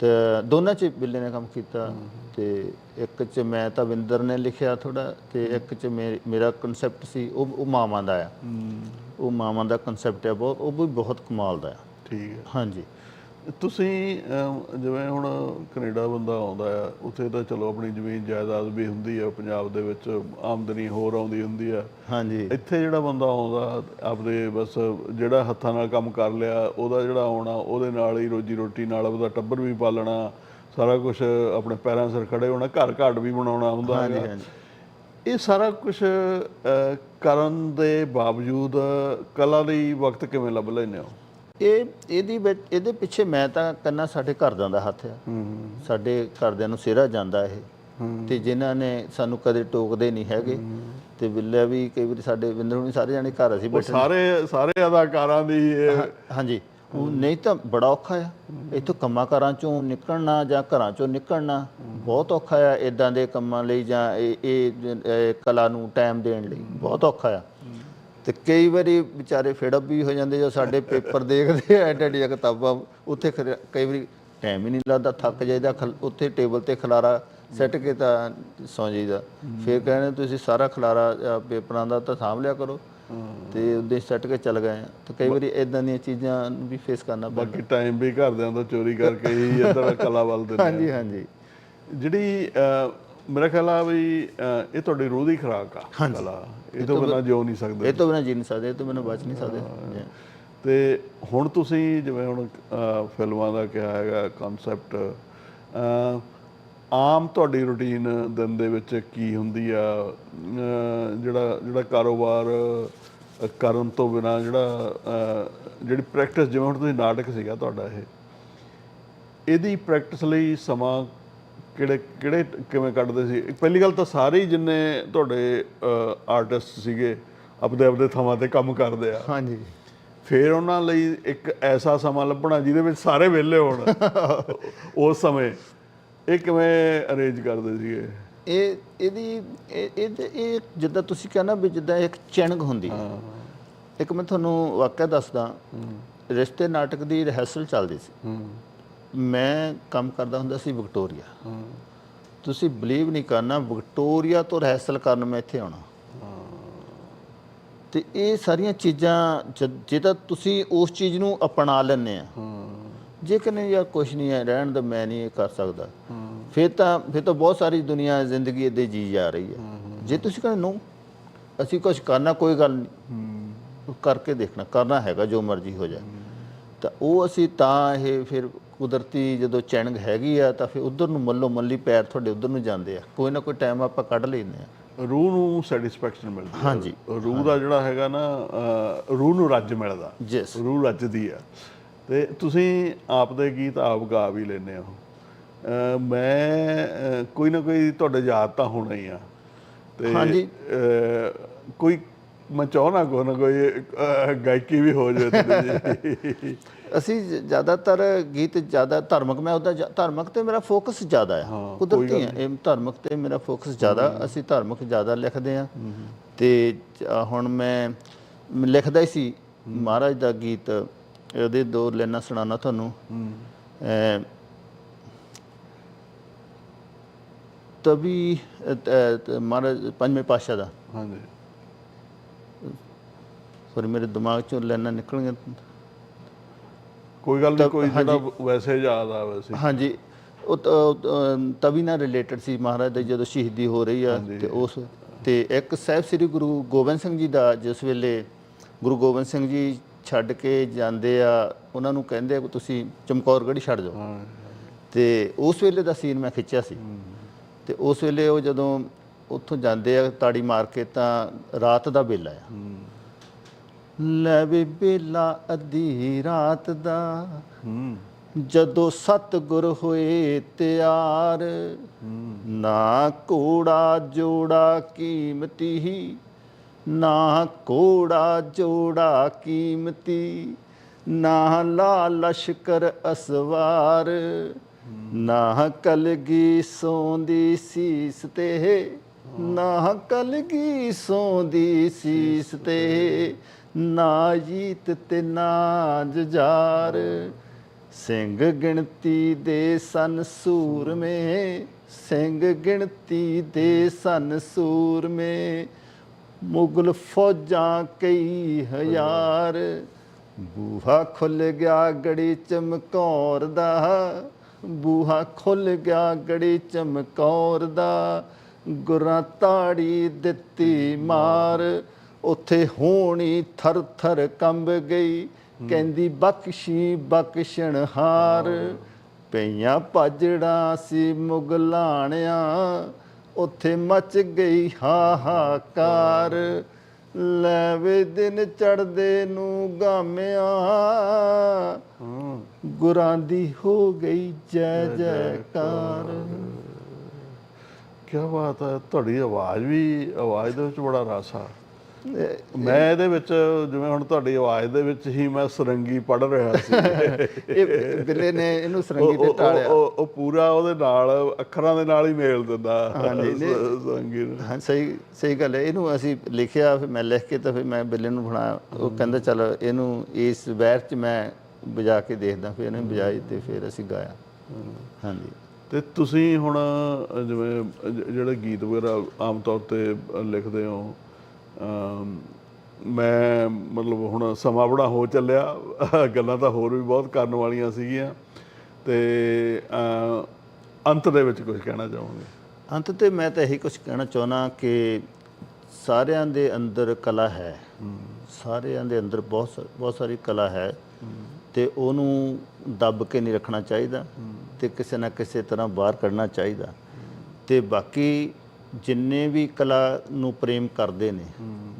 ਤੇ ਦੋਨਾਂ ਚ ਬਿੱਲੇ ਨੇ ਕੰਮ ਕੀਤਾ ਤੇ ਇੱਕ ਚ ਮੈਂ ਤਾਂ ਵਿੰਦਰ ਨੇ ਲਿਖਿਆ ਥੋੜਾ ਤੇ ਇੱਕ ਚ ਮੇਰਾ ਕਨਸੈਪਟ ਸੀ ਉਹ ਉਹ ਮਾਵਾਂ ਦਾ ਆ। ਉਹ ਮਾਵਾਂ ਦਾ ਕਨਸੈਪਟ ਹੈ ਬਹੁਤ ਉਹ ਵੀ ਬਹੁਤ ਕਮਾਲ ਦਾ ਆ। ਠੀਕ ਹੈ ਹਾਂਜੀ। ਤੁਸੀਂ ਅਮ, ਜਿਵੇਂ ਹੁਣ ਕੈਨੇਡਾ ਬੰਦਾ ਆਉਂਦਾ ਆ ਉੱਥੇ ਤਾਂ ਚਲੋ ਆਪਣੀ ਜ਼ਮੀਨ ਜਾਇਦਾਦ ਵੀ ਹੁੰਦੀ ਆ ਪੰਜਾਬ ਦੇ ਵਿੱਚ ਆਮਦਨੀ ਹੋਰ ਆਉਂਦੀ ਹੁੰਦੀ ਆ। ਹਾਂਜੀ। ਇੱਥੇ ਜਿਹੜਾ ਬੰਦਾ ਆਉਂਦਾ ਆਪਦੇ ਬਸ ਜਿਹੜਾ ਹੱਥਾਂ ਨਾਲ ਕੰਮ ਕਰ ਲਿਆ ਉਹਦਾ ਜਿਹੜਾ ਆਉਣਾ ਉਹਦੇ ਨਾਲ ਹੀ ਰੋਜੀ ਰੋਟੀ ਨਾਲ ਉਹਦਾ ਟੱਬਰ ਵੀ ਪਾਲਣਾ ਸਾਰਾ ਕੁਝ ਆਪਣੇ ਪੈਰਾਂ ਸਿਰ ਖੜੇ ਹੋਣਾ ਘਰ ਘਾਟ ਵੀ ਬਣਾਉਣਾ ਹੁੰਦਾ ਹਾਂਜੀ ਹੈਗਾ। ਹਾਂਜੀ। ਇਹ ਸਾਰਾ ਕੁਝ ਕਰਨ ਦੇ ਬਾਵਜੂਦ ਕਲਾ ਲਈ ਵਕਤ ਕਿਵੇਂ ਲੱਭ ਲੈਂਦੇ ਹੋ? ਇਹ ਇਹਦੀ ਵਿੱਚ ਇਹਦੇ ਪਿੱਛੇ ਮੈਂ ਤਾਂ ਕੰਨਾ ਸਾਡੇ ਘਰਦਿਆਂ ਦਾ ਹੱਥ ਆ। ਸਾਡੇ ਘਰਦਿਆਂ ਨੂੰ ਸਿਰਾ ਜਾਂਦਾ ਇਹ। ਤੇ ਜਿਨ੍ਹਾਂ ਨੇ ਸਾਨੂੰ ਕਦੇ ਟੋਕਦੇ ਨਹੀਂ ਹੈਗੇ। ਤੇ ਬਿੱਲਿਆ ਵੀ ਕਈ ਵਾਰੀ ਸਾਡੇ ਵਿੰਦਰ ਹੁਣੀ ਸਾਰੇ ਜਾਣੇ ਘਰ ਅਸੀਂ ਬੈਠੇ ਸਾਰੇ ਸਾਰੇ ਅਦਾਕਾਰਾਂ ਦੀ ਹਾਂਜੀ। ਉਹ ਨਹੀਂ ਤਾਂ ਬੜਾ ਔਖਾ ਆ। ਇੱਥੋਂ ਕੰਮਾਂ ਕਾਰਾਂ ਚੋਂ ਨਿਕਲਣਾ ਜਾਂ ਘਰਾਂ ਚੋਂ ਨਿਕਲਣਾ ਬਹੁਤ ਔਖਾ ਆ ਇਦਾਂ ਦੇ ਕੰਮਾਂ ਲਈ ਜਾਂ ਇਹ ਕਲਾ ਨੂੰ ਟਾਈਮ ਦੇਣ ਲਈ। ਬਹੁਤ ਔਖਾ ਆ। ਤੇ ਕਈ ਵਾਰੀ ਵਿਚਾਰੇ ਫੇੜਪ ਵੀ ਹੋ ਜਾਂਦੇ ਜੋ ਸਾਡੇ ਪੇਪਰ ਦੇਖਦੇ ਆ ਐਡ ਐਡੀਆਂ ਕਿਤਾਬਾਂ ਉੱਥੇ ਕਈ ਵਾਰੀ ਟਾਈਮ ਹੀ ਨਹੀਂ ਲੱਗਦਾ ਥੱਕ ਜਾਈਦਾ ਉੱਥੇ ਟੇਬਲ ਤੇ ਖਲਾਰਾ ਸੈੱਟ ਕੇ ਤਾਂ ਸੌਂ ਜਾਈਦਾ। ਫਿਰ ਕਹਿੰਦੇ ਤੁਸੀਂ ਸਾਰਾ ਖਲਾਰਾ ਪੇਪਰਾਂ ਦਾ ਤਾਂ ਸਾਂਭ ਲਿਆ ਕਰੋ। ਤੇ ਉਹਦੇ ਸੈੱਟ ਕੇ ਚੱਲ ਗਏ ਤੇ ਕਈ ਵਾਰੀ ਇਦਾਂ ਦੀਆਂ ਚੀਜ਼ਾਂ ਵੀ ਫੇਸ ਕਰਨਾ ਪੈਂਦਾ। ਬਾਕੀ ਟਾਈਮ ਵੀ ਘਰਦਿਆਂ ਤੋਂ ਚੋਰੀ ਕਰਕੇ ਹੀ ਇੱਧਰ ਕਲਾ ਵੱਲ ਦਿੰਦੇ। ਹਾਂਜੀ ਹਾਂਜੀ। ਜਿਹੜੀ ਮੇਰਾ ਖਿਆਲ ਆ ਵੀ ਇਹ ਤੁਹਾਡੀ ਰੂਹ ਦੀ ਖੁਰਾਕ ਆ ਕਲਾ। ਇਹ ਤੋਂ ਬਿਨਾਂ ਜਿਉ ਨਹੀਂ ਸਕਦੇ। ਇਹ ਤੋਂ ਬਿਨਾਂ ਜੀ ਨਹੀਂ ਸਕਦੇ ਇਹ ਤੋਂ ਬਿਨਾਂ ਬਚ ਨਹੀਂ ਸਕਦੇ। ਤੇ ਹੁਣ ਤੁਸੀਂ ਜਿਵੇਂ ਹੁਣ ਫਿਲਮਾਂ ਦਾ ਕਿਹਾ ਹੈਗਾ ਕਨਸੈਪਟ ਆਮ ਤੁਹਾਡੀ ਰੁਟੀਨ ਦਿਨ ਦੇ ਵਿੱਚ ਕੀ ਹੁੰਦੀ ਆ? ਜਿਹੜਾ ਜਿਹੜਾ ਕਾਰੋਬਾਰ ਕਰਨ ਤੋਂ ਬਿਨਾ ਜਿਹੜਾ ਜਿਹੜੀ ਪ੍ਰੈਕਟਿਸ ਜਿਵੇਂ ਹੁਣ ਤੁਸੀਂ ਨਾਟਕ ਸੀਗਾ ਤੁਹਾਡਾ ਇਹ ਇਹਦੀ ਪ੍ਰੈਕਟਿਸ ਲਈ ਸਮਾਂ ਕਿਹੜੇ ਕਿਹੜੇ ਕਿਵੇਂ ਕੱਢਦੇ ਸੀ? ਪਹਿਲੀ ਗੱਲ ਤਾਂ ਸਾਰੇ ਜਿੰਨੇ ਤੁਹਾਡੇ ਆਰਟਿਸਟ ਸੀਗੇ ਆਪਦੇ ਆਪਦੇ ਥਾਵਾਂ ਤੇ ਕੰਮ ਕਰਦੇ ਆ। ਹਾਂਜੀ। ਫਿਰ ਉਹਨਾਂ ਲਈ ਇੱਕ ਐਸਾ ਸਮਾਂ ਲੱਭਣਾ ਜਿਹਦੇ ਵਿੱਚ ਸਾਰੇ ਵਿਹਲੇ ਹੋਣ। [LAUGHS] ਉਸ ਸਮੇਂ ਇਹ ਕਿਵੇਂ ਅਰੇਂਜ ਕਰਦੇ ਸੀਗੇ? ਇਹ ਇਹਦੀ ਇਹ ਇਹ ਜਿੱਦਾਂ ਤੁਸੀਂ ਕਹਿੰਦਾ ਵੀ ਜਿੱਦਾਂ ਇੱਕ ਚਿਣਗ ਹੁੰਦੀ ਹੈ। ਇੱਕ ਮੈਂ ਤੁਹਾਨੂੰ ਵਾਕਿਆ ਦੱਸਦਾ ਰਿਸ਼ਤੇ ਨਾਟਕ ਦੀ ਰਿਹਰਸਲ ਚੱਲਦੀ ਸੀ। ਮੈਂ ਕੰਮ ਕਰਦਾ ਹੁੰਦਾ ਸੀ ਵਿਕਟੋਰੀਆ। ਤੁਸੀਂ ਬਲੀਵ ਨਹੀਂ ਕਰਨਾ ਵਿਕਟੋਰੀਆ ਤੋਂ ਰਿਹਰਸਲ ਕਰਨ ਮੈਂ ਇੱਥੇ ਆਉਣਾ। ਤੇ ਇਹ ਸਾਰੀਆਂ ਚੀਜ਼ਾਂ ਜਦ- ਜੇ ਤਾਂ ਤੁਸੀਂ ਉਸ ਚੀਜ਼ ਨੂੰ ਅਪਣਾ ਲੈਂਦੇ ਆ। ਜੇ ਕਹਿੰਦੇ ਯਾਰ ਕੁਝ ਨਹੀਂ ਹੈ ਰਹਿਣ ਦਾ ਮੈਂ ਨਹੀਂ ਇਹ ਕਰ ਸਕਦਾ। ਫਿਰ ਤਾਂ ਫਿਰ ਤਾਂ ਬਹੁਤ ਸਾਰੀ ਦੁਨੀਆ ਜ਼ਿੰਦਗੀ ਇਹਦੇ ਜੀ ਜਾ ਰਹੀ ਹੈ। ਜੇ ਤੁਸੀਂ ਕਹਿੰਦੇ ਨੋ ਅਸੀਂ ਕੁਝ ਕਰਨਾ ਕੋਈ ਗੱਲ ਨਹੀਂ। ਕਰਕੇ ਦੇਖਣਾ ਕਰਨਾ ਹੈਗਾ ਜੋ ਮਰਜ਼ੀ ਹੋ ਜਾਏ। ਤਾਂ ਉਹ ਅਸੀਂ ਤਾਂ ਇਹ ਫਿਰ ਕੁਦਰਤੀ ਜਦੋਂ ਚੈਨਿੰਗ ਹੈਗੀ ਆ ਤਾਂ ਫਿਰ ਉਧਰ ਨੂੰ ਮੱਲੋ ਮੱਲੀ ਪੈਰ ਤੁਹਾਡੇ ਉਧਰ ਨੂੰ ਜਾਂਦੇ ਆ। ਕੋਈ ਨਾ ਕੋਈ ਟਾਈਮ ਆਪਾਂ ਕੱਢ ਲੈਂਦੇ ਆ। ਰੂਹ ਨੂੰ ਸੈਟੀਸਫੈਕਸ਼ਨ ਮਿਲਦੀ ਹੈ ਹਾਂਜੀ। ਰੂਹ ਦਾ ਜਿਹੜਾ ਹੈਗਾ ਨਾ ਰੂਹ ਨੂੰ ਰੱਜ ਮਿਲਦਾ। ਜਿਸ ਰੂਹ ਰੱਜਦੀ ਆ। ਤੇ ਤੁਸੀਂ ਆਪ ਦੇ ਗੀਤ ਆਪ ਗਾ ਵੀ ਲੈਂਦੇ ਹੋ। ਮੈਂ ਕੋਈ ਨਾ ਕੋਈ ਤੁਹਾਡੇ ਯਾਦ ਤਾਂ ਹੋਣਾ ਹੀ ਆ। ਤੇ ਹਾਂਜੀ। ਕੋਈ ਮੈਂ ਚਾਹਣਾ ਕੋਈ ਨਾ ਕੋਈ ਗਾਇਕੀ ਵੀ ਹੋ ਜਾਵੇ ਜੀ ਅਸੀਂ ਜ਼ਿਆਦਾਤਰ ਗੀਤ ਜ਼ਿਆਦਾ ਧਾਰਮਿਕ ਮੈਂ ਉਹਦਾ ਧਾਰਮਿਕ ਤੇ ਮੇਰਾ ਫੋਕਸ ਜ਼ਿਆਦਾ ਹਾਂ, ਕੁਦਰਤੀ ਹੈ ਇਹ ਧਾਰਮਿਕ ਤੇ ਮੇਰਾ ਫੋਕਸ ਜ਼ਿਆਦਾ ਅਸੀਂ ਧਾਰਮਿਕ ਜ਼ਿਆਦਾ ਲਿਖਦੇ ਆ। ਤੇ ਹੁਣ ਮੈਂ ਲਿਖਦਾ ਹੀ ਸੀ ਮਹਾਰਾਜ ਦਾ ਗੀਤ ਉਹਦੇ ਦੋ ਲਾਈਨਾਂ ਸੁਣਾਉਣਾ ਤੁਹਾਨੂੰ। ਤਵੀ ਮਹਾਰਾਜ ਪੰਜਵੇਂ ਪਾਤਸ਼ਾਹ ਦਾ। ਹਾਂਜੀ। ਸੋਰੀ ਮੇਰੇ ਦਿਮਾਗ ਚੋਂ ਲਾਈਨਾਂ ਨਿਕਲ ਗਈਆਂ ਕੋਈ ਗੱਲ ਨਹੀਂ ਕੋਈ ਜਿਹੜਾ ਵੈਸੇ ਯਾਦ ਆਵੇ ਸੀ। ਹਾਂਜੀ। ਉਹ ਤਵੀ ਨਾਲ ਰਿਲੇਟਡ ਸੀ ਮਹਾਰਾਜ ਦੀ ਜਦੋਂ ਸ਼ਹੀਦੀ ਹੋ ਰਹੀ ਆ ਤੇ ਉਸ ਤੇ ਇੱਕ ਸਾਹਿਬ ਸ੍ਰੀ ਗੁਰੂ ਗੋਬਿੰਦ ਸਿੰਘ ਜੀ ਦਾ ਜਿਸ ਵੇਲੇ ਗੁਰੂ ਗੋਬਿੰਦ ਸਿੰਘ ਜੀ ਛੱਡ ਕੇ ਜਾਂਦੇ ਆ ਉਹਨਾਂ ਨੂੰ ਕਹਿੰਦੇ ਆ ਕਿ ਤੁਸੀਂ ਚਮਕੌਰਗੜ੍ਹ ਛੱਡ ਜਾਓ। ਤੇ ਉਸ ਵੇਲੇ ਦਾ ਸੀਨ ਮੈਂ ਖਿੱਚਿਆ ਸੀ। ਤੇ ਉਸ ਵੇਲੇ ਉਹ ਜਦੋਂ ਉੱਥੋਂ ਜਾਂਦੇ ਆ ਤਾੜੀ ਮਾਰ ਕੇ ਤਾਂ ਰਾਤ ਦਾ ਵੇਲਾ ਆ। ਲੈ ਬੇਲਾ ਅੱਧੀ ਰਾਤ ਦਾ। ਹੂੰ। ਜਦੋਂ ਸਤਿਗੁਰ ਹੋਏ ਤਿਆਰ ਨਾ ਕੋੜਾ ਜੋੜਾ ਕੀਮਤੀ ਨਾ ਕੋੜਾ ਜੋੜਾ ਕੀਮਤੀ ਨਾ ਲਾ ਲਸ਼ਕਰ ਅਸਵਾਰ ਨਾ ਕਲਗੀ ਸੌਂਦੀ ਸੀਸ ਤੇ ਨਾ ਕਲਗੀ ਸੌਂਦੀ ਸੀਸ ਤੇ ਨਾ ਜੀਤ ਤੇ ਨਾ ਜਜਾਰ ਸਿੰਘ ਗਿਣਤੀ ਦੇ ਸਨ ਸੂਰਮੇ, ਸਿੰਘ ਗਿਣਤੀ ਦੇ ਸਨ ਸੂਰਮੇ। ਮੁਗਲ ਫੌਜਾਂ ਕਈ ਹਜ਼ਾਰ। ਬੂਹਾ ਖੁੱਲ ਗਿਆ ਗੜੀ ਚਮਕੌਰ ਦਾ। ਬੂਹਾ ਖੁੱਲ ਗਿਆ ਗੜੀ ਚਮਕੌਰ ਦਾ। ਗੁਰਾਂ ਤਾੜੀ ਦਿੱਤੀ ਮਾਰ। ਉੱਥੇ ਹੋਣੀ ਥਰ ਥਰ ਕੰਬ ਗਈ। ਕਹਿੰਦੀ, ਬਖਸ਼ੀ, ਬਖਸ਼ਣ ਹਾਰ। ਪਈਆਂ ਭਾਜੜਾਂ ਸੀ ਮੁਗਲਾਣਿਆਂ। ਉੱਥੇ ਮਚ ਗਈ ਹਾਹਾਕਾਰ। ਲੈਵੇ ਦਿਨ ਚੜਦੇ ਨੂੰ ਗਾਮਿਆ। ਗੁਰਾਂ ਦੀ ਹੋ ਗਈ ਜੈ ਜੈਕਾਰ। ਕੀ ਬਾਤ ਹੈ, ਤੁਹਾਡੀ ਆਵਾਜ਼ ਵੀ, ਆਵਾਜ਼ ਦੇ ਵਿੱਚ ਬੜਾ ਰਸ ਆ। ਮੈਂ ਇਹਦੇ ਵਿੱਚ ਜਿਵੇਂ ਹੁਣ ਤੁਹਾਡੀ ਆਵਾਜ਼ ਦੇ ਵਿੱਚ ਹੀ ਮੈਂ ਸਰੰਗੀ ਪੜ ਰਿਹਾ ਸੀ। [LAUGHS] ਇਹ ਬਿੱਲੇ ਨੇ ਇਹਨੂੰ ਸਰੰਗੀ ਤੇ ਟਾਲਿਆ ਉਹ ਪੂਰਾ ਉਹਦੇ ਨਾਲ ਅੱਖਰਾਂ ਦੇ ਨਾਲ ਹੀ ਮੇਲ ਦਿੰਦਾ। ਹਾਂਜੀ, ਸਰੰਗੀ ਹਾਂ ਸਹੀ ਸਹੀ ਗੱਲ ਹੈ। ਇਹਨੂੰ ਅਸੀਂ ਲਿਖਿਆ ਫਿਰ ਮੈਂ ਲਿਖ ਕੇ ਤਾਂ ਫਿਰ ਮੈਂ ਬਿੱਲੇ ਨੂੰ ਬਣਾਇਆ ਉਹ ਕਹਿੰਦਾ ਚਲ ਇਹਨੂੰ ਇਸ ਵੈਰ 'ਚ ਮੈਂ ਵਜਾ ਕੇ ਦੇਖਦਾ ਫਿਰ ਇਹਨੇ ਵਜਾਈ ਤੇ ਫਿਰ ਅਸੀਂ ਗਾਇਆ। ਹਾਂਜੀ। ਤੇ ਤੁਸੀਂ ਹੁਣ ਜਿਵੇਂ ਜਿਹੜੇ ਗੀਤ ਵਗੈਰਾ ਆਮ ਤੌਰ ਤੇ ਲਿਖਦੇ ਹੋ ਮੈਂ ਮਤਲਬ ਹੁਣ ਸਮਾਂ ਬੜਾ ਹੋ ਚੱਲਿਆ ਗੱਲਾਂ ਤਾਂ ਹੋਰ ਵੀ ਬਹੁਤ ਕਰਨ ਵਾਲੀਆਂ ਸੀਗੀਆਂ ਤੇ ਅੰਤ ਦੇ ਵਿੱਚ ਕੁਝ ਕਹਿਣਾ ਚਾਹੋਗੇ? ਅੰਤ ਤੇ ਮੈਂ ਤਾਂ ਇਹੀ ਕੁਝ ਕਹਿਣਾ ਚਾਹੁੰਦਾ ਕਿ ਸਾਰਿਆਂ ਦੇ ਅੰਦਰ ਕਲਾ ਹੈ। ਸਾਰਿਆਂ ਦੇ ਅੰਦਰ ਬਹੁਤ ਬਹੁਤ ਸਾਰੀ ਕਲਾ ਹੈ। ਤੇ ਉਹਨੂੰ ਦੱਬ ਕੇ ਨਹੀਂ ਰੱਖਣਾ ਚਾਹੀਦਾ ਤੇ ਕਿਸੇ ਨਾ ਕਿਸੇ ਤਰ੍ਹਾਂ ਬਾਹਰ ਕੱਢਣਾ ਚਾਹੀਦਾ। ਤੇ ਬਾਕੀ ਜਿੰਨੇ ਵੀ ਕਲਾ ਨੂੰ ਪ੍ਰੇਮ ਕਰਦੇ ਨੇ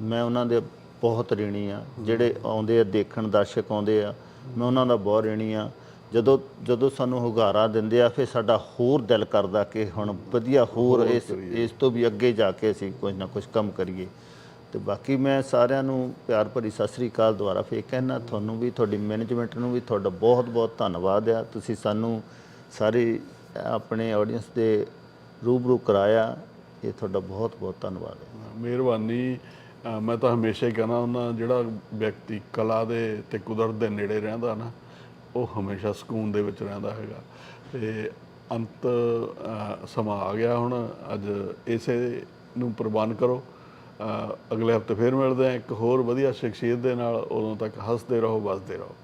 ਮੈਂ ਉਹਨਾਂ ਦੇ ਬਹੁਤ ऋणी ਆ। ਜਿਹੜੇ ਆਉਂਦੇ ਆ ਦੇਖਣ ਦਰਸ਼ਕ ਆਉਂਦੇ ਆ ਮੈਂ ਉਹਨਾਂ ਦਾ ਬਹੁਤ ऋणी ਆ। ਜਦੋਂ ਜਦੋਂ ਸਾਨੂੰ ਹੁਗਾਰਾ ਦਿੰਦੇ ਆ ਫਿਰ ਸਾਡਾ ਹੋਰ ਦਿਲ ਕਰਦਾ ਕਿ ਹੁਣ ਵਧੀਆ ਹੋਰ ਇਸ ਇਸ ਤੋਂ ਵੀ ਅੱਗੇ ਜਾ ਕੇ ਅਸੀਂ ਕੁਝ ਨਾ ਕੁਝ ਕੰਮ ਕਰੀਏ। ਤੇ ਬਾਕੀ ਮੈਂ ਸਾਰਿਆਂ ਨੂੰ ਪਿਆਰ ਭਰੀ ਸਤਿ ਸ੍ਰੀ ਅਕਾਲ ਦੁਆਰਾ ਫੇਰ ਕਹਿਣਾ ਤੁਹਾਨੂੰ ਵੀ ਤੁਹਾਡੀ ਮੈਨੇਜਮੈਂਟ ਨੂੰ ਵੀ ਤੁਹਾਡਾ ਬਹੁਤ ਬਹੁਤ ਧੰਨਵਾਦ ਆ। ਤੁਸੀਂ ਸਾਨੂੰ ਸਾਰੇ ਆਪਣੇ ਆਡੀਅנס ਦੇ ਰੂਬਰੂ ਕਰਾਇਆ। ਇਹ ਤੁਹਾਡਾ ਬਹੁਤ ਬਹੁਤ ਧੰਨਵਾਦ ਹੈ। ਮਿਹਰਬਾਨੀ। ਮੈਂ ਤਾਂ ਹਮੇਸ਼ਾ ਹੀ ਕਹਿੰਦਾ ਹੁੰਦਾ, ਜਿਹੜਾ ਵਿਅਕਤੀ ਕਲਾ ਦੇ ਤੇ ਕੁਦਰਤ ਦੇ ਨੇੜੇ ਰਹਿੰਦਾ ਨਾ, ਉਹ ਹਮੇਸ਼ਾ ਸਕੂਨ ਦੇ ਵਿੱਚ ਰਹਿੰਦਾ ਹੈਗਾ। ਤੇ ਅੰਤ ਸਮਾਂ ਆ ਗਿਆ ਹੁਣ, ਅੱਜ ਇਸੇ ਨੂੰ ਪ੍ਰਵਾਨ ਕਰੋ। ਅਗਲੇ ਹਫ਼ਤੇ ਫੇਰ ਮਿਲਦੇ ਹਾਂ। ਇੱਕ ਹੋਰ ਵਧੀਆ ਸ਼ਖਸੀਅਤ ਦੇ ਨਾਲ ਉਦੋਂ ਤੱਕ ਹੱਸਦੇ ਰਹੋ, ਵੱਸਦੇ ਰਹੋ।